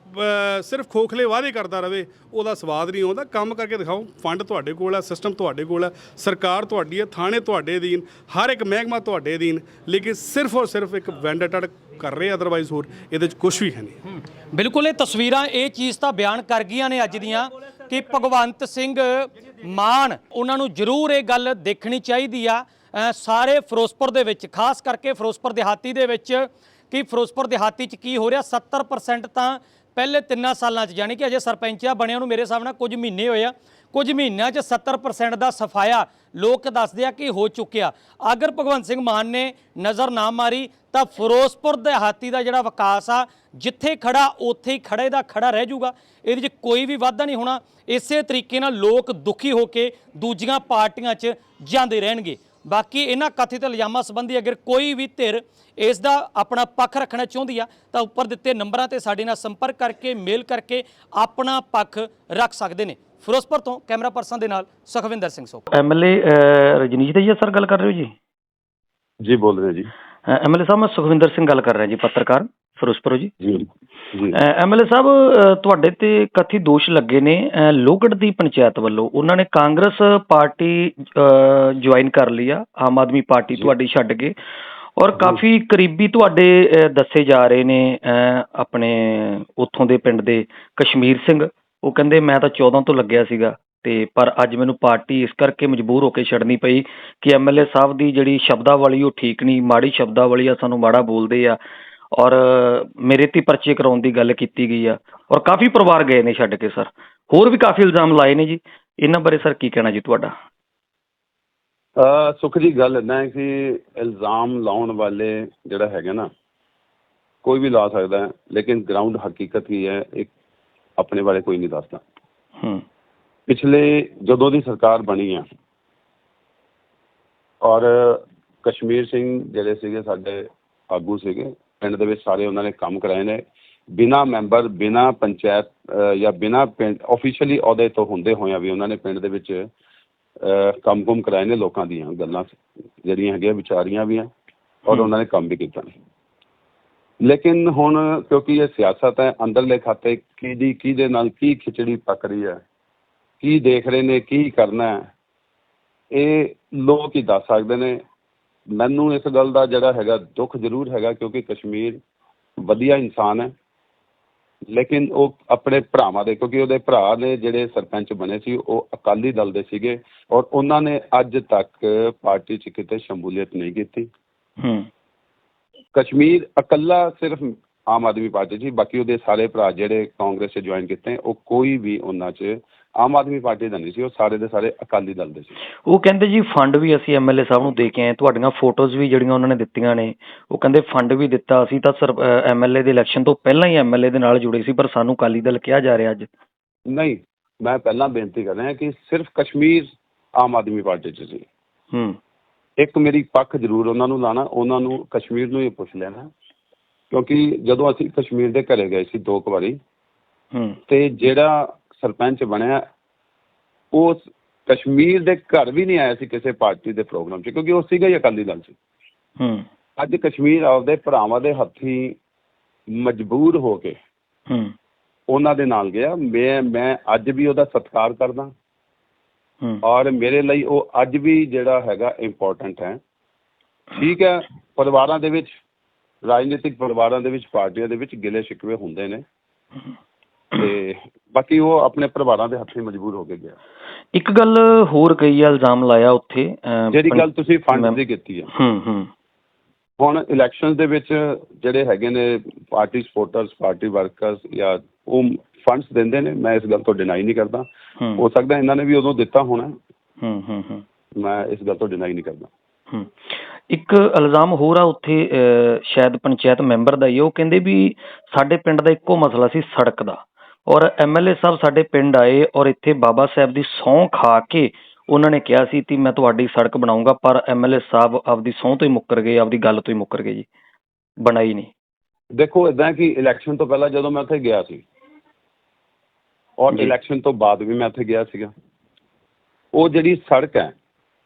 ਸਿਰਫ ਖੋਖਲੇ ਵਾਅਦੇ ਕਰਦਾ ਰਵੇ, ਉਹਦਾ ਸਵਾਦ ਨਹੀਂ ਆਉਂਦਾ। ਕੰਮ ਕਰਕੇ ਦਿਖਾਓ, ਫੰਡ ਤੁਹਾਡੇ ਕੋਲ ਹੈ, ਸਿਸਟਮ ਤੁਹਾਡੇ ਕੋਲ ਹੈ, ਸਰਕਾਰ ਤੁਹਾਡੀ ਹੈ, ਥਾਣੇ ਤੁਹਾਡੇ ਅਧੀਨ, ਹਰ ਇੱਕ ਮਹਿਕਮਾ ਤੁਹਾਡੇ ਅਧੀਨ, ਲੇਕਿਨ ਸਿਰਫ ਔਰ ਸਿਰਫ ਇੱਕ ਵੈਂਡੇਟਡ ਕਰ ਰਹੇ ਅਦਰਵਾਈਜ਼ ਹੋਰ ਇਹਦੇ ਵਿੱਚ ਕੁਝ ਵੀ ਹੈ ਨਹੀਂ। ਬਿਲਕੁਲ ਇਹ ਤਸਵੀਰਾਂ ਇਹ ਚੀਜ਼ ਤਾਂ ਬਿਆਨ ਕਰ ਗਈਆਂ ਨੇ ਅੱਜ ਦੀਆਂ ਕਿ ਭਗਵੰਤ ਸਿੰਘ ਮਾਨ ਉਹਨਾਂ ਨੂੰ ਜ਼ਰੂਰ ਇਹ ਗੱਲ ਦੇਖਣੀ ਚਾਹੀਦੀ ਆ। ਅ, ਸਾਰੇ ਫਿਰੋਜ਼ਪੁਰ ਦੇ ਵਿੱਚ ਖਾਸ ਕਰਕੇ ਫਿਰੋਜ਼ਪੁਰ ਦਿਹਾਤੀ ਦੇ ਵਿੱਚ ਕਿ ਫਿਰੋਜ਼ਪੁਰ ਦਿਹਾਤੀ 'ਚ ਕੀ ਹੋ ਰਿਹਾ 70% ਤਾਂ ਪਹਿਲੇ ਤਿੰਨਾਂ ਸਾਲਾਂ 'ਚ ਯਾਨੀ ਕਿ ਅਜੇ ਸਰਪੰਚ ਆ ਬਣਿਆ ਨੂੰ ਮੇਰੇ ਹਿਸਾਬ ਨਾਲ ਕੁਝ ਮਹੀਨੇ ਹੋਏ ਆ। ਕੁਝ ਮਹੀਨਿਆਂ 'ਚ 70% ਦਾ ਸਫਾਇਆ ਲੋਕ ਦੱਸਦੇ ਆ ਕਿ ਹੋ ਚੁੱਕਿਆ। ਅਗਰ ਭਗਵੰਤ ਸਿੰਘ ਮਾਨ ਨੇ ਨਜ਼ਰ ਨਾ ਮਾਰੀ, ਤਾਂ ਫਿਰੋਜ਼ਪੁਰ ਦਿਹਾਤੀ ਦਾ ਜਿਹੜਾ ਵਿਕਾਸ ਆ, ਜਿੱਥੇ ਖੜਾ, ਉੱਥੇ ਹੀ ਖੜੇ ਦਾ ਖੜਾ ਰਹਿ ਜਾਊਗਾ। ਇਹਦੇ 'ਚ ਕੋਈ ਵੀ ਵਾਧਾ ਨਹੀਂ ਹੋਣਾ। ਇਸੇ ਤਰੀਕੇ ਨਾਲ ਲੋਕ ਦੁਖੀ ਹੋ ਕੇ ਦੂਜੀਆਂ ਪਾਰਟੀਆਂ 'ਚ ਜਾਂਦੇ ਰਹਿਣਗੇ। ਬਾਕੀ ਇਹਨਾਂ ਕਥਿਤ ਇਲਜ਼ਾਮਾਂ ਸੰਬੰਧੀ ਅਗਰ ਕੋਈ ਵੀ ਧਿਰ ਇਸ ਦਾ ਆਪਣਾ ਪੱਖ ਰੱਖਣਾ ਚਾਹੁੰਦੀ ਆ, ਤਾਂ ਉੱਪਰ ਦਿੱਤੇ ਨੰਬਰਾਂ ਤੇ ਸਾਡੇ ਨਾਲ ਸੰਪਰਕ ਕਰਕੇ, ਮੇਲ ਕਰਕੇ ਆਪਣਾ ਪੱਖ ਰੱਖ ਸਕਦੇ ਨੇ। ਫਿਰੋਜ਼ਪੁਰ ਤੋਂ ਕੈਮਰਾ ਪਰਸਨ ਦੇ ਨਾਲ ਸੁਖਵਿੰਦਰ ਸਿੰਘ ਸੋ ਐਮਐਲਏ ਰਜਨੀਸ਼ ਦੇ ਜੀ ਸਰ ਗੱਲ ਕਰ ਰਹੇ ਹੋ ਜੀ? ਜੀ ਬੋਲ ਰਹੇ ਜੀ। ਐਮਐਲਏ ਸਾਹਿਬ ਮੈਂ ਸੁਖਵਿੰਦਰ ਸਿੰਘ ਗੱਲ ਕਰ ਰਿਹਾ ਜੀ ਪੱਤਰਕਾਰ ਫਿਰੋਜ਼ਪੁਰ ਜੀ। ਜੀ ਐਮਐਲਏ ਸਾਹਿਬ ਤੁਹਾਡੇ ਤੇ ਕਥਿਤ ਦੋਸ਼ ਲੱਗੇ ਨੇ ਅ, ਲੋਹਗੜ੍ਹ ਦੀ ਪੰਚਾਇਤ ਵੱਲੋਂ। ਉਹਨਾਂ ਨੇ ਕਾਂਗਰਸ ਪਾਰਟੀ ਜੁਆਇਨ ਕਰ ਲਈ ਆ ਆਮ ਆਦਮੀ ਪਾਰਟੀ ਤੁਹਾਡੀ ਛੱਡ ਕੇ। ਔਰ ਕਾਫੀ ਕਰੀਬੀ ਤੁਹਾਡੇ ਦੱਸੇ ਜਾ ਰਹੇ ਨੇ ਆਪਣੇ ਉੱਥੋਂ ਦੇ ਪਿੰਡ ਦੇ ਕਸ਼ਮੀਰ ਸਿੰਘ। ਉਹ ਕਹਿੰਦੇ ਮੈਂ ਤਾਂ 14 ਤੋਂ ਲੱਗਿਆ ਸੀਗਾ ਤੇ ਪਰ ਅੱਜ ਮੈਨੂੰ ਪਾਰਟੀ ਇਸ ਕਰਕੇ ਮਜਬੂਰ ਹੋ ਕੇ ਛੱਡਣੀ ਪਈ ਕਿ ਐਮਐਲਏ ਸਾਹਿਬ ਦੀ ਜਿਹੜੀ ਸ਼ਬਦਾਵਲੀ ਉਹ ਠੀਕ ਨਹੀਂ, ਮਾੜੀ ਸ਼ਬਦਾਵਲੀ ਆ, ਸਾਨੂੰ ਮਾੜਾ ਬੋਲਦੇ ਆ ਔਰ ਮੇਰੇ ਤੇ ਪਰਚੇ ਕਰਾਉਣ ਦੀ ਗੱਲ ਕੀਤੀ ਗਈ ਆ ਔਰ ਕਾਫੀ ਪਰਿਵਾਰ ਗਏ ਨੇ ਛੱਡ ਕੇ ਸਰ। ਹੋਰ ਵੀ ਕਾਫੀ ਇਲਜ਼ਾਮ ਲਾਏ ਨੇ ਜੀ। ਇਹਨਾਂ ਬਾਰੇ ਸਰ ਕੀ ਕਹਿਣਾ ਜੀ ਤੁਹਾਡਾ? ਅ ਸੁਖ ਜੀ, ਗੱਲ ਇਦਾਂ ਹੈ ਕਿ ਇਲਜ਼ਾਮ ਲਾਉਣ ਵਾਲੇ ਜਿਹੜਾ ਹੈਗਾ ਨਾ ਕੋਈ ਵੀ ਲਾ ਸਕਦਾ ਹੈ, ਲੇਕਿਨ ਗਰਾਊਂਡ ਹਕੀਕਤ ਕੀ ਹੈ, ਇੱਕ ਆਪਣੇ ਬਾਰੇ ਕੋਈ ਨਹੀਂ ਦੱਸਦਾ। ਹੂੰ। ਪਿਛਲੇ ਜਦੋਂ ਦੀ ਸਰਕਾਰ ਬਣੀ ਆ ਔਰ ਕਸ਼ਮੀਰ ਸਿੰਘ ਜਿਹੜੇ ਸੀਗੇ ਸਾਡੇ ਆਗੂ ਸੀਗੇ ਪਿੰਡ ਦੇ ਵਿੱਚ ਸਾਰੇ ਉਹਨਾਂ ਨੇ ਕੰਮ ਕਰਾਏ ਨੇ। ਬਿਨਾ ਮੈਂਬਰ ਬਿਨਾ ਪੰਚਾਇਤ ਜਾਂ ਬਿਨਾ ਪਿੰਡ ਆਫੀਸ਼ੀਅਲੀ ਅਹੁਦੇ ਤੋਂ ਹੁੰਦੇ ਹੋਇਆਂ ਵੀ ਉਹਨਾਂ ਨੇ ਪਿੰਡ ਦੇ ਵਿੱਚ ਕੰਮ-ਕੁਮ ਕਰਾਏ ਨੇ ਲੋਕਾਂ ਦੀਆਂ ਗੱਲਾਂ ਜਿਹੜੀਆਂ ਹੈਗੀਆਂ ਵਿਚਾਰੀਆਂ ਵੀ ਆ ਔਰ ਉਹਨਾਂ ਨੇ ਕੰਮ ਵੀ ਕੀਤਾ। ਲੇਕਿਨ ਹੁਣ ਕਿਉਂਕਿ ਇਹ ਸਿਆਸਤ ਹੈ, ਅੰਦਰਲੇ ਖਾਤੇ ਕਿਹਦੀ, ਕਿਹਦੇ ਨਾਲ ਕੀ ਖਿਚੜੀ ਪੱਕ ਰਹੀ ਹੈ, ਕੀ ਦੇਖ ਰਹੇ ਨੇ, ਕੀ ਕਰਨਾ ਇਹ ਲੋਕ ਹੀ ਦੱਸ ਸਕਦੇ ਨੇ। ਮੈਨੂੰ ਇਸ ਗੱਲ ਦਾ ਜਿਹੜਾ ਹੈਗਾ ਦੁੱਖ ਜ਼ਰੂਰ ਹੈਗਾ ਕਿਉਂਕਿ ਕਸ਼ਮੀਰ ਵਧੀਆ ਇਨਸਾਨ ਹੈ। ਲੇਕਿਨ ਉਹ ਆਪਣੇ ਭਰਾਵਾਂ ਦੇ, ਕਿਉਂਕਿ ਉਹਦੇ ਭਰਾ ਨੇ ਜਿਹੜੇ ਸਰਪੰਚ ਬਣੇ ਸੀ, ਉਹ ਅਕਾਲੀ ਦਲ ਦੇ ਸੀਗੇ ਔਰ ਉਹਨਾਂ ਨੇ ਅੱਜ ਤੱਕ ਪਾਰਟੀ 'ਚ ਕਿਤੇ ਸ਼ਮੂਲੀਅਤ ਨਹੀਂ ਕੀਤੀ। ਹੂੰ। ਕਸ਼ਮੀਰ ਇਕੱਲਾ ਸਿਰਫ ਆਮ ਆਦਮੀ ਪਾਰਟੀ ਸੀ ਬਾਕੀ ਉਹਦੇ ਸਾਰੇ ਭਰਾ ਜਿਹੜੇ ਕਾਂਗਰਸ 'ਚ ਜੁਆਇਨ ਕੀਤੇ ਉਹ ਕੋਈ ਵੀ ਉਹਨਾਂ 'ਚ ਆਮ ਆਦਮੀ ਪਾਰਟੀ ਦਾ ਨਹੀਂ ਸੀ ਉਹ ਸਾਰੇ ਦੇ ਸਾਰੇ ਅਕਾਲੀ ਦਲ ਦੇ ਸੀ। ਉਹ ਕਹਿੰਦੇ ਜੀ ਫੰਡ ਵੀ ਅਸੀਂ ਐਮਐਲਏ ਸਾਹਿਬ ਨੂੰ ਦੇ ਕੇ ਆਏ ਤੁਹਾਡੀਆਂ ਫੋਟੋਜ਼ ਵੀ ਜਿਹੜੀਆਂ ਉਹਨਾਂ ਨੇ ਦਿੱਤੀਆਂ ਨੇ ਉਹ ਕਹਿੰਦੇ ਫੰਡ ਵੀ ਦਿੱਤਾ ਅਸੀਂ ਤਾਂ ਸਰ ਐਮਐਲਏ ਦੇ ਇਲੈਕਸ਼ਨ ਤੋਂ ਪਹਿਲਾਂ ਹੀ ਐਮਐਲਏ ਦੇ ਨਾਲ ਜੁੜੇ ਸੀ ਪਰ ਸਾਨੂੰ ਅਕਾਲੀ ਦਲ ਕਿਹਾ ਜਾ ਰਿਹਾ ਅੱਜ। ਨਹੀਂ ਮੈਂ ਪਹਿਲਾਂ ਬੇਨਤੀ ਕਰ ਰਿਹਾ ਕਿ ਸਿਰਫ ਕਸ਼ਮੀਰ ਆਮ ਆਦਮੀ ਪਾਰਟੀ 'ਚ ਸੀ। ਹੂੰ। ਇੱਕ ਮੇਰੀ ਪੱਖ ਜ਼ਰੂਰ ਉਹਨਾਂ ਨੂੰ ਲਾਣਾ ਉਹਨਾਂ ਨੂੰ ਕਸ਼ਮੀਰ ਨੂੰ ਹੀ ਪੁੱਛ ਲੈਣਾ। ਕਿਉਂਕਿ ਜਦੋਂ ਅਸੀਂ ਕਸ਼ਮੀਰ ਦੇ ਘਰੇ ਗਏ ਸੀ ਦੋ ਕੁ ਵਾਰੀ ਹੂੰ। ਤੇ ਜਿਹੜਾ ਸਰਪੰਚ ਬਣਿਆ ਉਹ ਕਸ਼ਮੀਰ ਦੇ ਘਰ ਵੀ ਨਹੀਂ ਆਇਆ ਸੀ ਕਿਸੇ ਪਾਰਟੀ ਦੇ ਪ੍ਰੋਗਰਾਮ 'ਚ ਕਿਉਂਕਿ ਉਹ ਸੀਗਾ ਹੀ ਅਕਾਲੀ ਦਲ 'ਚ। ਹੂੰ। ਅੱਜ ਕਸ਼ਮੀਰ ਆਪਦੇ ਭਰਾਵਾਂ ਦੇ ਹੱਥੀ ਮਜਬੂਰ ਹੋ ਕੇ ਹੂੰ। ਉਹਨਾਂ ਦੇ ਨਾਲ ਗਿਆ। ਮੈਂ ਮੈਂ ਅੱਜ ਵੀ ਉਹਦਾ ਸਤਿਕਾਰ ਕਰਦਾ। ਔਰ ਮੇਰੇ ਲਈ ਉਹ ਅੱਜ ਵੀ ਜਿਹੜਾ ਹੈਗਾ ਇੰਪੋਰਟੈਂਟ ਹੈ। ਠੀਕ ਹੈ ਪਰਿਵਾਰਾਂ ਦੇ ਵਿੱਚ ਰਾਜਨੀਤਿਕ ਪਰਿਵਾਰਾਂ ਦੇ ਵਿੱਚ ਪਾਰਟੀਆਂ ਦੇ ਵਿੱਚ ਗਿਲੇ ਸ਼ਿਕਵੇ ਹੁੰਦੇ ਨੇ। ਤੇ ਬਾਕੀ ਉਹ ਆਪਣੇ ਪਰਿਵਾਰਾਂ ਦੇ ਹੱਥੀਂ ਮਜਬੂਰ ਹੋ ਕੇ ਗਿਆ। ਇੱਕ ਗੱਲ ਹੋਰ ਕਹੀ ਆ ਇਲਜ਼ਾਮ ਲਾਇਆ ਉੱਥੇ ਜਿਹੜੀ ਗੱਲ ਤੁਸੀਂ ਫੰਡ ਦੀ ਕੀਤੀ ਹੈ। ਹੂੰ ਹੂੰ। ਹੁਣ ਇਲੈਕਸ਼ਨਸ ਦੇ ਵਿੱਚ ਜਿਹੜੇ ਹੈਗੇ ਨੇ ਪਾਰਟੀ ਸਪੋਰਟਰਸ ਪਾਰਟੀ ਵਰਕਰਸ ਜਾਂ ਉਹ ਫੰਡਸ ਦਿੰਦੇ ਨੇ ਮੈਂ ਇਸ ਗੱਲ ਤੋਂ ਡਿਨਾਈ ਨਹੀਂ ਕਰਦਾ। ਹੂੰ। ਸਕਦਾ ਇਹਨਾਂ ਨੇ ਵੀ ਉਦੋਂ ਦਿੱਤਾ ਹੋਣਾ। ਹੂੰ ਹੂੰ ਹੂੰ। ਮੈਂ ਇਸ ਗੱਲ ਤੋਂ ਡਿਨਾਈ ਨਹੀਂ ਕਰਦਾ। ਹੂੰ। ਇੱਕ ਇਲਜ਼ਾਮ ਹੋਰ ਆ ਉੱਥੇ ਸ਼ਾਇਦ ਪੰਚਾਇਤ ਮੈਂਬਰ ਦਾ ਹੀ ਉਹ ਕਹਿੰਦੇ ਵੀ ਸਾਡੇ ਪਿੰਡ ਦਾ ਇੱਕੋ ਮਸਲਾ ਸੀ ਸੜਕ ਦਾ। ਔਰ ਐਮਐਲਏ ਸਾਹਿਬ ਸਾਡੇ ਪਿੰਡ ਆਏ ਔਰ ਇੱਥੇ ਬਾਬਾ ਸਾਹਿਬ ਦੀ ਸਹੁੰ ਖਾ ਕੇ ਉਹਨਾਂ ਨੇ ਕਿਹਾ ਸੀ ਕਿ ਮੈਂ ਤੁਹਾਡੀ ਸੜਕ ਬਣਾਉਂਗਾ ਪਰ ਐਮਐਲਏ ਸਾਹਿਬ ਆਪਦੀ ਸਹੁੰ ਤੋਂ ਹੀ ਮੁੱਕਰ ਗਏ ਆਪਦੀ ਗੱਲ ਤੋਂ ਹੀ ਮੁੱਕਰ ਗਏ ਜੀ। ਬਣਾਈ ਨਹੀਂ। ਦੇਖੋ ਇਦਾਂ ਕਿ ਇਲੈਕਸ਼ਨ ਤੋਂ ਪਹਿਲਾਂ ਜਦੋਂ ਮੈਂ ਉੱਥੇ ਗਿਆ ਸੀ ਔਰ। ਇਲੈਕਸ਼ਨ ਤੋਂ ਬਾਅਦ ਵੀ ਮੈਂ ਉੱਥੇ ਗਿਆ ਸੀਗਾ। ਉਹ ਜਿਹੜੀ ਸੜਕ ਹੈ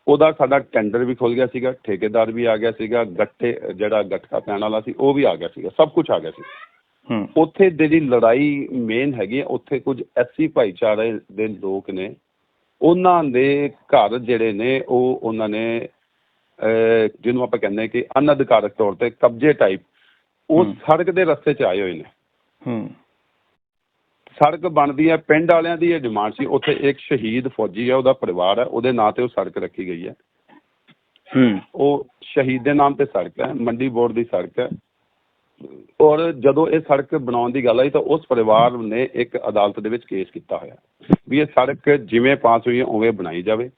ਉਹਦਾ ਸਾਡਾ ਟੈਂਡਰ ਵੀ ਖੁੱਲ ਗਿਆ ਸੀਗਾ ਠੇਕੇਦਾਰ ਵੀ ਆ ਗਿਆ ਸੀਗਾ ਗੱਟੇ ਜਿਹੜਾ ਗੱਟਕਾ ਪੈਣ ਵਾਲਾ ਸੀ ਉਹ ਵੀ ਆ ਗਿਆ ਸੀਗਾ ਸਭ ਕੁਝ ਆ ਗਿਆ ਸੀ। ਹੂੰ। ਉੱਥੇ ਜਿਹੜੀ ਲੜਾਈ ਮੇਨ ਹੈਗੀ ਉੱਥੇ ਕੁਝ ਐਸੀ ਭਾਈਚਾਰੇ ਦੇ ਲੋਕ ਨੇ। ਉਹਨਾਂ ਦੇ ਘਰ ਜਿਹੜੇ ਨੇ ਉਹ ਉਹਨਾਂ ਨੇ ਜਿਹਨੂੰ ਆਪਾਂ ਕਹਿੰਦੇ ਕਿ ਅਨਅਧਿਕਾਰਕ ਤੌਰ ਤੇ ਕਬਜ਼ੇ ਟਾਈਪ ਉਹ। ਸੜਕ ਦੇ ਰਸਤੇ 'ਚ ਆਏ ਹੋਏ ਨੇ। ਹੂੰ। ਸੜਕ ਬਣਦੀ ਹੈ ਪਿੰਡ ਵਾਲਿਆਂ ਦੀ ਇਹ ਡਿਮਾਂਡ ਸੀ ਉੱਥੇ ਇੱਕ ਸ਼ਹੀਦ ਫੌਜੀ ਹੈ ਉਹਦਾ ਪਰਿਵਾਰ ਹੈ ਉਹਦੇ ਨਾਂ ਤੇ ਉਹ ਸੜਕ ਰੱਖੀ ਗਈ ਹੈ। ਹੂੰ। ਉਹ ਸ਼ਹੀਦ ਦੇ ਨਾਮ ਤੇ ਸੜਕ ਹੈ ਮੰਡੀ ਬੋਰਡ ਦੀ ਸੜਕ ਹੈ। ਔਰ ਜਦੋਂ ਇਹ ਸੜਕ ਬਣਾਉਣ ਦੀ ਗੱਲ ਆਈ ਤਾਂ ਉਸ ਪਰਿਵਾਰ ਨੇ ਇੱਕ ਅਦਾਲਤ ਦੇ ਵਿੱਚ ਕੇਸ ਕੀਤਾ ਹੋਇਆ ਵੀ ਇਹ ਸੜਕ ਜਿਵੇਂ ਪਾਸ ਹੋਈ ਹੈ ਉਵੇਂ ਬਣਾਈ ਜਾਵੇ।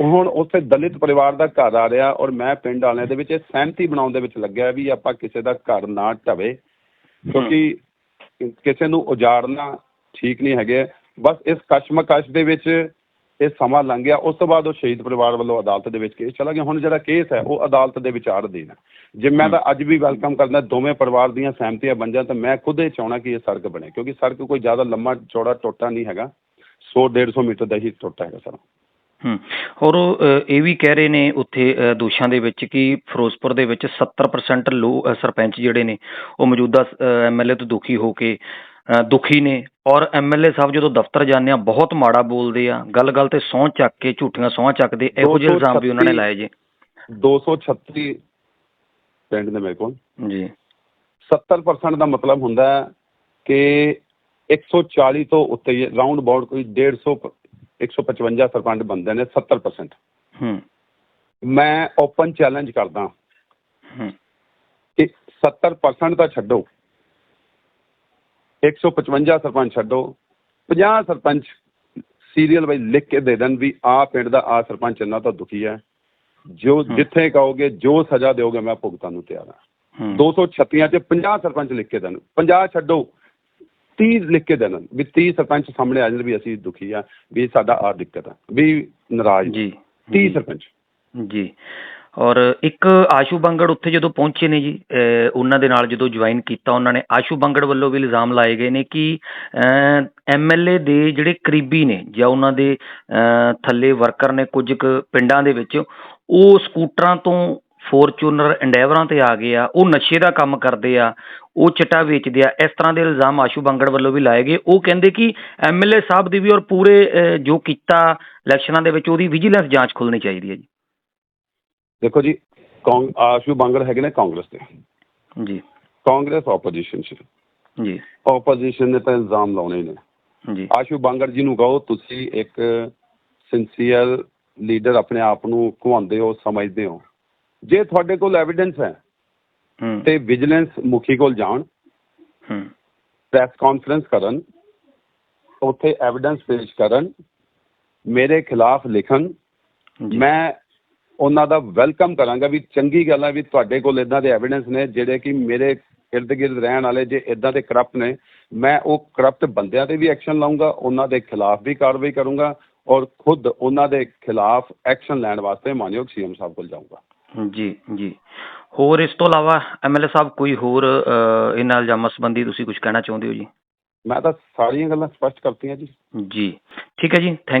ਹੁਣ ਉੱਥੇ ਦਲਿਤ ਪਰਿਵਾਰ ਦਾ ਘਰ ਆ ਰਿਹਾ ਔਰ ਮੈਂ ਪਿੰਡ ਵਾਲਿਆਂ ਦੇ ਵਿੱਚ ਇਹ ਸਹਿਮਤੀ ਬਣਾਉਣ ਦੇ ਵਿੱਚ ਲੱਗਿਆ ਵੀ ਆਪਾਂ ਕਿਸੇ ਦਾ ਘਰ ਨਾ ਢਵੇ ਕਿਉਂਕਿ ਕਿਸੇ ਨੂੰ ਉਜਾੜਨਾ ਠੀਕ ਨਹੀਂ ਹੈਗੇ। ਬਸ ਇਸ ਕਸ਼ਮਕਸ਼ ਦੇ ਵਿੱਚ ਇਹ ਸਮਾਂ ਲੰਘ ਗਿਆ। ਉਸ ਤੋਂ ਬਾਅਦ ਉਹ ਸ਼ਹੀਦ ਪਰਿਵਾਰ ਵੱਲੋਂ ਅਦਾਲਤ ਦੇ ਵਿੱਚ ਕੇਸ ਚਲਾ ਗਿਆ। ਹੁਣ ਜਿਹੜਾ ਕੇਸ ਹੈ ਉਹ ਅਦਾਲਤ ਦੇ ਵਿਚਾਰ ਅਧੀਨ ਹੈ ਜੇ ਮੈਂ ਤਾਂ ਅੱਜ ਵੀ ਵੈਲਕਮ ਕਰਦਾ ਦੋਵੇਂ ਪਰਿਵਾਰ ਦੀਆਂ ਸਹਿਮਤੀਆਂ ਬਣ ਜਾਣ ਤਾਂ ਮੈਂ ਖੁਦ ਇਹ ਚਾਹਣਾ ਕਿ ਇਹ ਸੜਕ ਬਣੇ। ਕਿਉਂਕਿ ਸੜਕ ਕੋਈ ਜ਼ਿਆਦਾ ਲੰਮਾ ਚੌੜਾ ਟੋਟਾ ਨਹੀਂ ਹੈਗਾ। 100 150 ਮੀਟਰ ਦਾ ਹੀ ਟੋਟਾ ਹੈਗਾ ਸਰ। ਹੂੰ। ਔਰ ਉਹ, ਇਹ ਵੀ ਕਹਿ ਰਹੇ ਨੇ ਉੱਥੇ ਦੋਸ਼ਾਂ ਦੇ ਵਿੱਚ ਕਿ ਫਿਰੋਜ਼ਪੁਰ ਦੇ ਵਿੱਚ 70% ਲੋ ਸਰਪੰਚ ਜਿਹੜੇ ਨੇ ਉਹ ਮੌਜੂਦਾ ਐਮਐਲਏ ਤੋਂ ਦੁਖੀ ਹੋ ਕੇ ਦੁਖੀ ਨੇ ਔਰ ਐਮਐਲਏ ਸਾਹਿਬ ਜਦੋਂ ਦਫ਼ਤਰ ਜਾਂਦੇ ਆ ਬਹੁਤ ਮਾੜਾ ਬੋਲਦੇ ਆ ਗੱਲ-ਗੱਲ ਤੇ ਸਹੁੰ ਚੱਕ ਕੇ ਝੂਠੀਆਂ ਸਹੁੰ ਚੱਕਦੇ ਇਹੋ ਜਿਹੇ ਇਲਜ਼ਾਮ ਵੀ ਉਹਨਾਂ ਨੇ ਲਾਏ ਜੇ। 236 ਪਿੰਡ ਨੇ ਮੇਰੇ ਕੋਲ। ਜੀ। 70% ਦਾ ਮਤਲਬ ਹੁੰਦਾ ਹੈ ਕਿ 140 ਤੋਂ ਉੱਤੇ ਰਾਉਂਡ ਅਬਾਊਟ ਕੋਈ 150 ਪ- 155 ਸਰਪੰਚ ਬੰਦੇ ਨੇ 70% ਹੂੰ। ਮੈਂ ਓਪਨ ਚੈਲੰਜ ਕਰਦਾ ਹੂੰ। ਕਿ 70% ਤਾਂ ਛੱਡੋ। 155 ਸਰਪੰਚ ਛੱਡੋ 50 ਸਰਪੰਚ ਸੀਰੀਅਲ ਵਾਈਜ਼ ਲਿਖ ਕੇ ਦੇ ਦੇਣ ਵੀ ਆ ਪਿੰਡ ਦਾ ਆ ਸਰਪੰਚ ਇੰਨਾ ਤਾਂ ਦੁਖੀ ਹੈ। ਜੋ ਜਿੱਥੇ ਕਹੋਗੇ ਜੋ ਸਜ਼ਾ ਦਿਓਗੇ ਮੈਂ ਭੁਗਤਣ ਨੂੰ ਤਿਆਰ ਹੂੰ। 236 ਚ 50 ਸਰਪੰਚ ਲਿਖ ਕੇ ਦੇਣ। 50 ਛੱਡੋ 30 ਲਿਖ ਕੇ ਦੇਣ। ਵੀ 30 ਸਰਪੰਚ ਸਾਹਮਣੇ ਆ ਜਾਣ ਵੀ ਅਸੀਂ ਦੁਖੀ ਆ ਵੀ ਸਾਡਾ ਆ ਦਿੱਕਤ ਆ ਵੀ ਨਾਰਾਜ਼ ਜੀ। 30 ਸਰਪੰਚ। ਜੀ। ਔਰ ਇੱਕ ਆਸ਼ੂ ਬੰਗੜ ਉੱਥੇ ਜਦੋਂ ਪਹੁੰਚੇ ਨੇ ਜੀ ਉਹਨਾਂ ਦੇ ਨਾਲ ਜਦੋਂ ਜੁਆਇਨ ਕੀਤਾ, ਉਹਨਾਂ ਨੇ ਆਸ਼ੂ ਬੰਗੜ ਵੱਲੋਂ ਵੀ ਇਲਜ਼ਾਮ ਲਾਏ ਗਏ ਨੇ ਕਿ ਐਮਐਲਏ ਦੇ ਜਿਹੜੇ ਕਰੀਬੀ ਨੇ ਜਾਂ ਉਹਨਾਂ ਦੇ ਥੱਲੇ ਵਰਕਰ ਨੇ ਕੁਝ ਕੁ ਪਿੰਡਾਂ ਦੇ ਵਿੱਚ, ਉਹ ਸਕੂਟਰਾਂ ਤੋਂ ਫੋਰਚੂਨਰ ਐਂਡੇਵਰਾਂ ਤੇ ਆ ਗਏ ਆ, ਉਹ ਨਸ਼ੇ ਦਾ ਕੰਮ ਕਰਦੇ ਆ, ਉਹ ਚਿੱਟਾ ਵੇਚਦੇ ਆ, ਇਸ ਤਰ੍ਹਾਂ ਦੇ ਇਲਜ਼ਾਮ ਆਸ਼ੂ ਬੰਗੜ ਵੱਲੋਂ ਵੀ ਲਾਏ ਗਏ। ਉਹ ਕਹਿੰਦੇ ਕਿ ਐਮਐਲਏ ਸਾਹਿਬ ਦੀ ਵੀ ਔਰ ਪੂਰੇ ਜੋ ਕੀਤਾ, ਇਲੈਕਸ਼ਨਾਂ ਦੇ ਵਿੱਚ ਉਹਦੀ ਵਿਜੀਲੈਂਸ ਜਾਂਚ ਖੁੱਲਣੀ ਚਾਹੀਦੀ ਹੈ ਜੀ। ਦੇਖੋ ਜੀ ਕਾਂਗ ਆਸ਼ੂ ਬਾਂਗਰ ਹੈਗੇ ਨੇ ਕਾਂਗਰਸ ਦੇ। ਜੀ। ਕਾਂਗਰਸ ਆਪੋਜੀਸ਼ਨ ਚ। ਜੀ। ਆਪੋਜੀਸ਼ਨ ਨੇ ਤਾਂ ਇਲਜ਼ਾਮ ਲਾਉਣੇ ਹੀ ਨੇ। ਜੀ। ਆਸ਼ੂ ਬਾਂਗਰ ਜੀ ਨੂੰ ਕਹੋ ਤੁਸੀਂ ਇੱਕ ਸਿੰਸੀਅਰ ਲੀਡਰ ਆਪਣੇ ਆਪ ਨੂੰ ਕਹਾਉਂਦੇ ਹੋ ਸਮਝਦੇ ਹੋ। ਜੇ ਤੁਹਾਡੇ ਕੋਲ ਐਵੀਡੈਂਸ ਹੈ ਤੇ ਵਿਜੀਲੈਂਸ ਮੁਖੀ ਕੋਲ ਜਾਣ। ਹੂੰ। ਪ੍ਰੈਸ ਕਾਨਫਰੰਸ ਕਰਨ। ਉੱਥੇ ਐਵੀਡੈਂਸ ਪੇਸ਼ ਕਰਨ। ਮੇਰੇ ਖਿਲਾਫ ਲਿਖਣ। ਮੈਂ ਉਹਨਾਂ ਦਾ ਵੈਲਕਮ ਕਰਾਂਗਾ ਵੀ ਚੰਗੀ ਗੱਲ ਹੈ ਵੀ ਤੁਹਾਡੇ ਕੋਲ ਇਦਾਂ ਦੇ ਐਵੀਡੈਂਸ ਨੇ ਜਿਹੜੇ ਕਿ ਮੇਰੇ ਇਰਦ ਗਿਰਦ ਰਹਿਣ ਵਾਲੇ ਜੇ ਇਦਾਂ ਦੇ ਕਰਪਟ ਨੇ ਮੈਂ ਉਹ ਕਰਪਟ ਬੰਦਿਆਂ ਤੇ ਵੀ ਐਕਸ਼ਨ ਲਾਉਂਗਾ ਉਹਨਾਂ ਦੇ ਖਿਲਾਫ ਵੀ ਕਾਰਵਾਈ ਕਰੂੰਗਾ ਔਰ ਖੁਦ ਉਹਨਾਂ ਦੇ ਖਿਲਾਫ ਐਕਸ਼ਨ ਲੈਣ ਵਾਸਤੇ ਮਾਨਯੋਗ ਸੀਐਮ ਸਾਹਿਬ ਕੋਲ ਜਾਊਂਗਾ। ਜੀ ਜੀ। ਹੋਰ ਇਸ ਤੋਂ ਇਲਾਵਾ ਐਮਐਲਏ ਸਾਹਿਬ ਕੋਈ ਹੋਰ ਇਹਨਾਂ ਇਲਜ਼ਾਮਾਂ ਸੰਬੰਧੀ ਤੁਸੀਂ ਕੁਝ ਕਹਿਣਾ ਚਾਹੁੰਦੇ ਹੋ ਜੀ? ਮੈਂ ਤਾਂ ਸਾਰੀਆਂ ਗੱਲਾਂ ਸਪਸ਼ਟ ਕਰਤੀਆਂ ਜੀ। ਜੀ। ਠੀਕ ਹੈ ਜੀ ਥੈਂਕ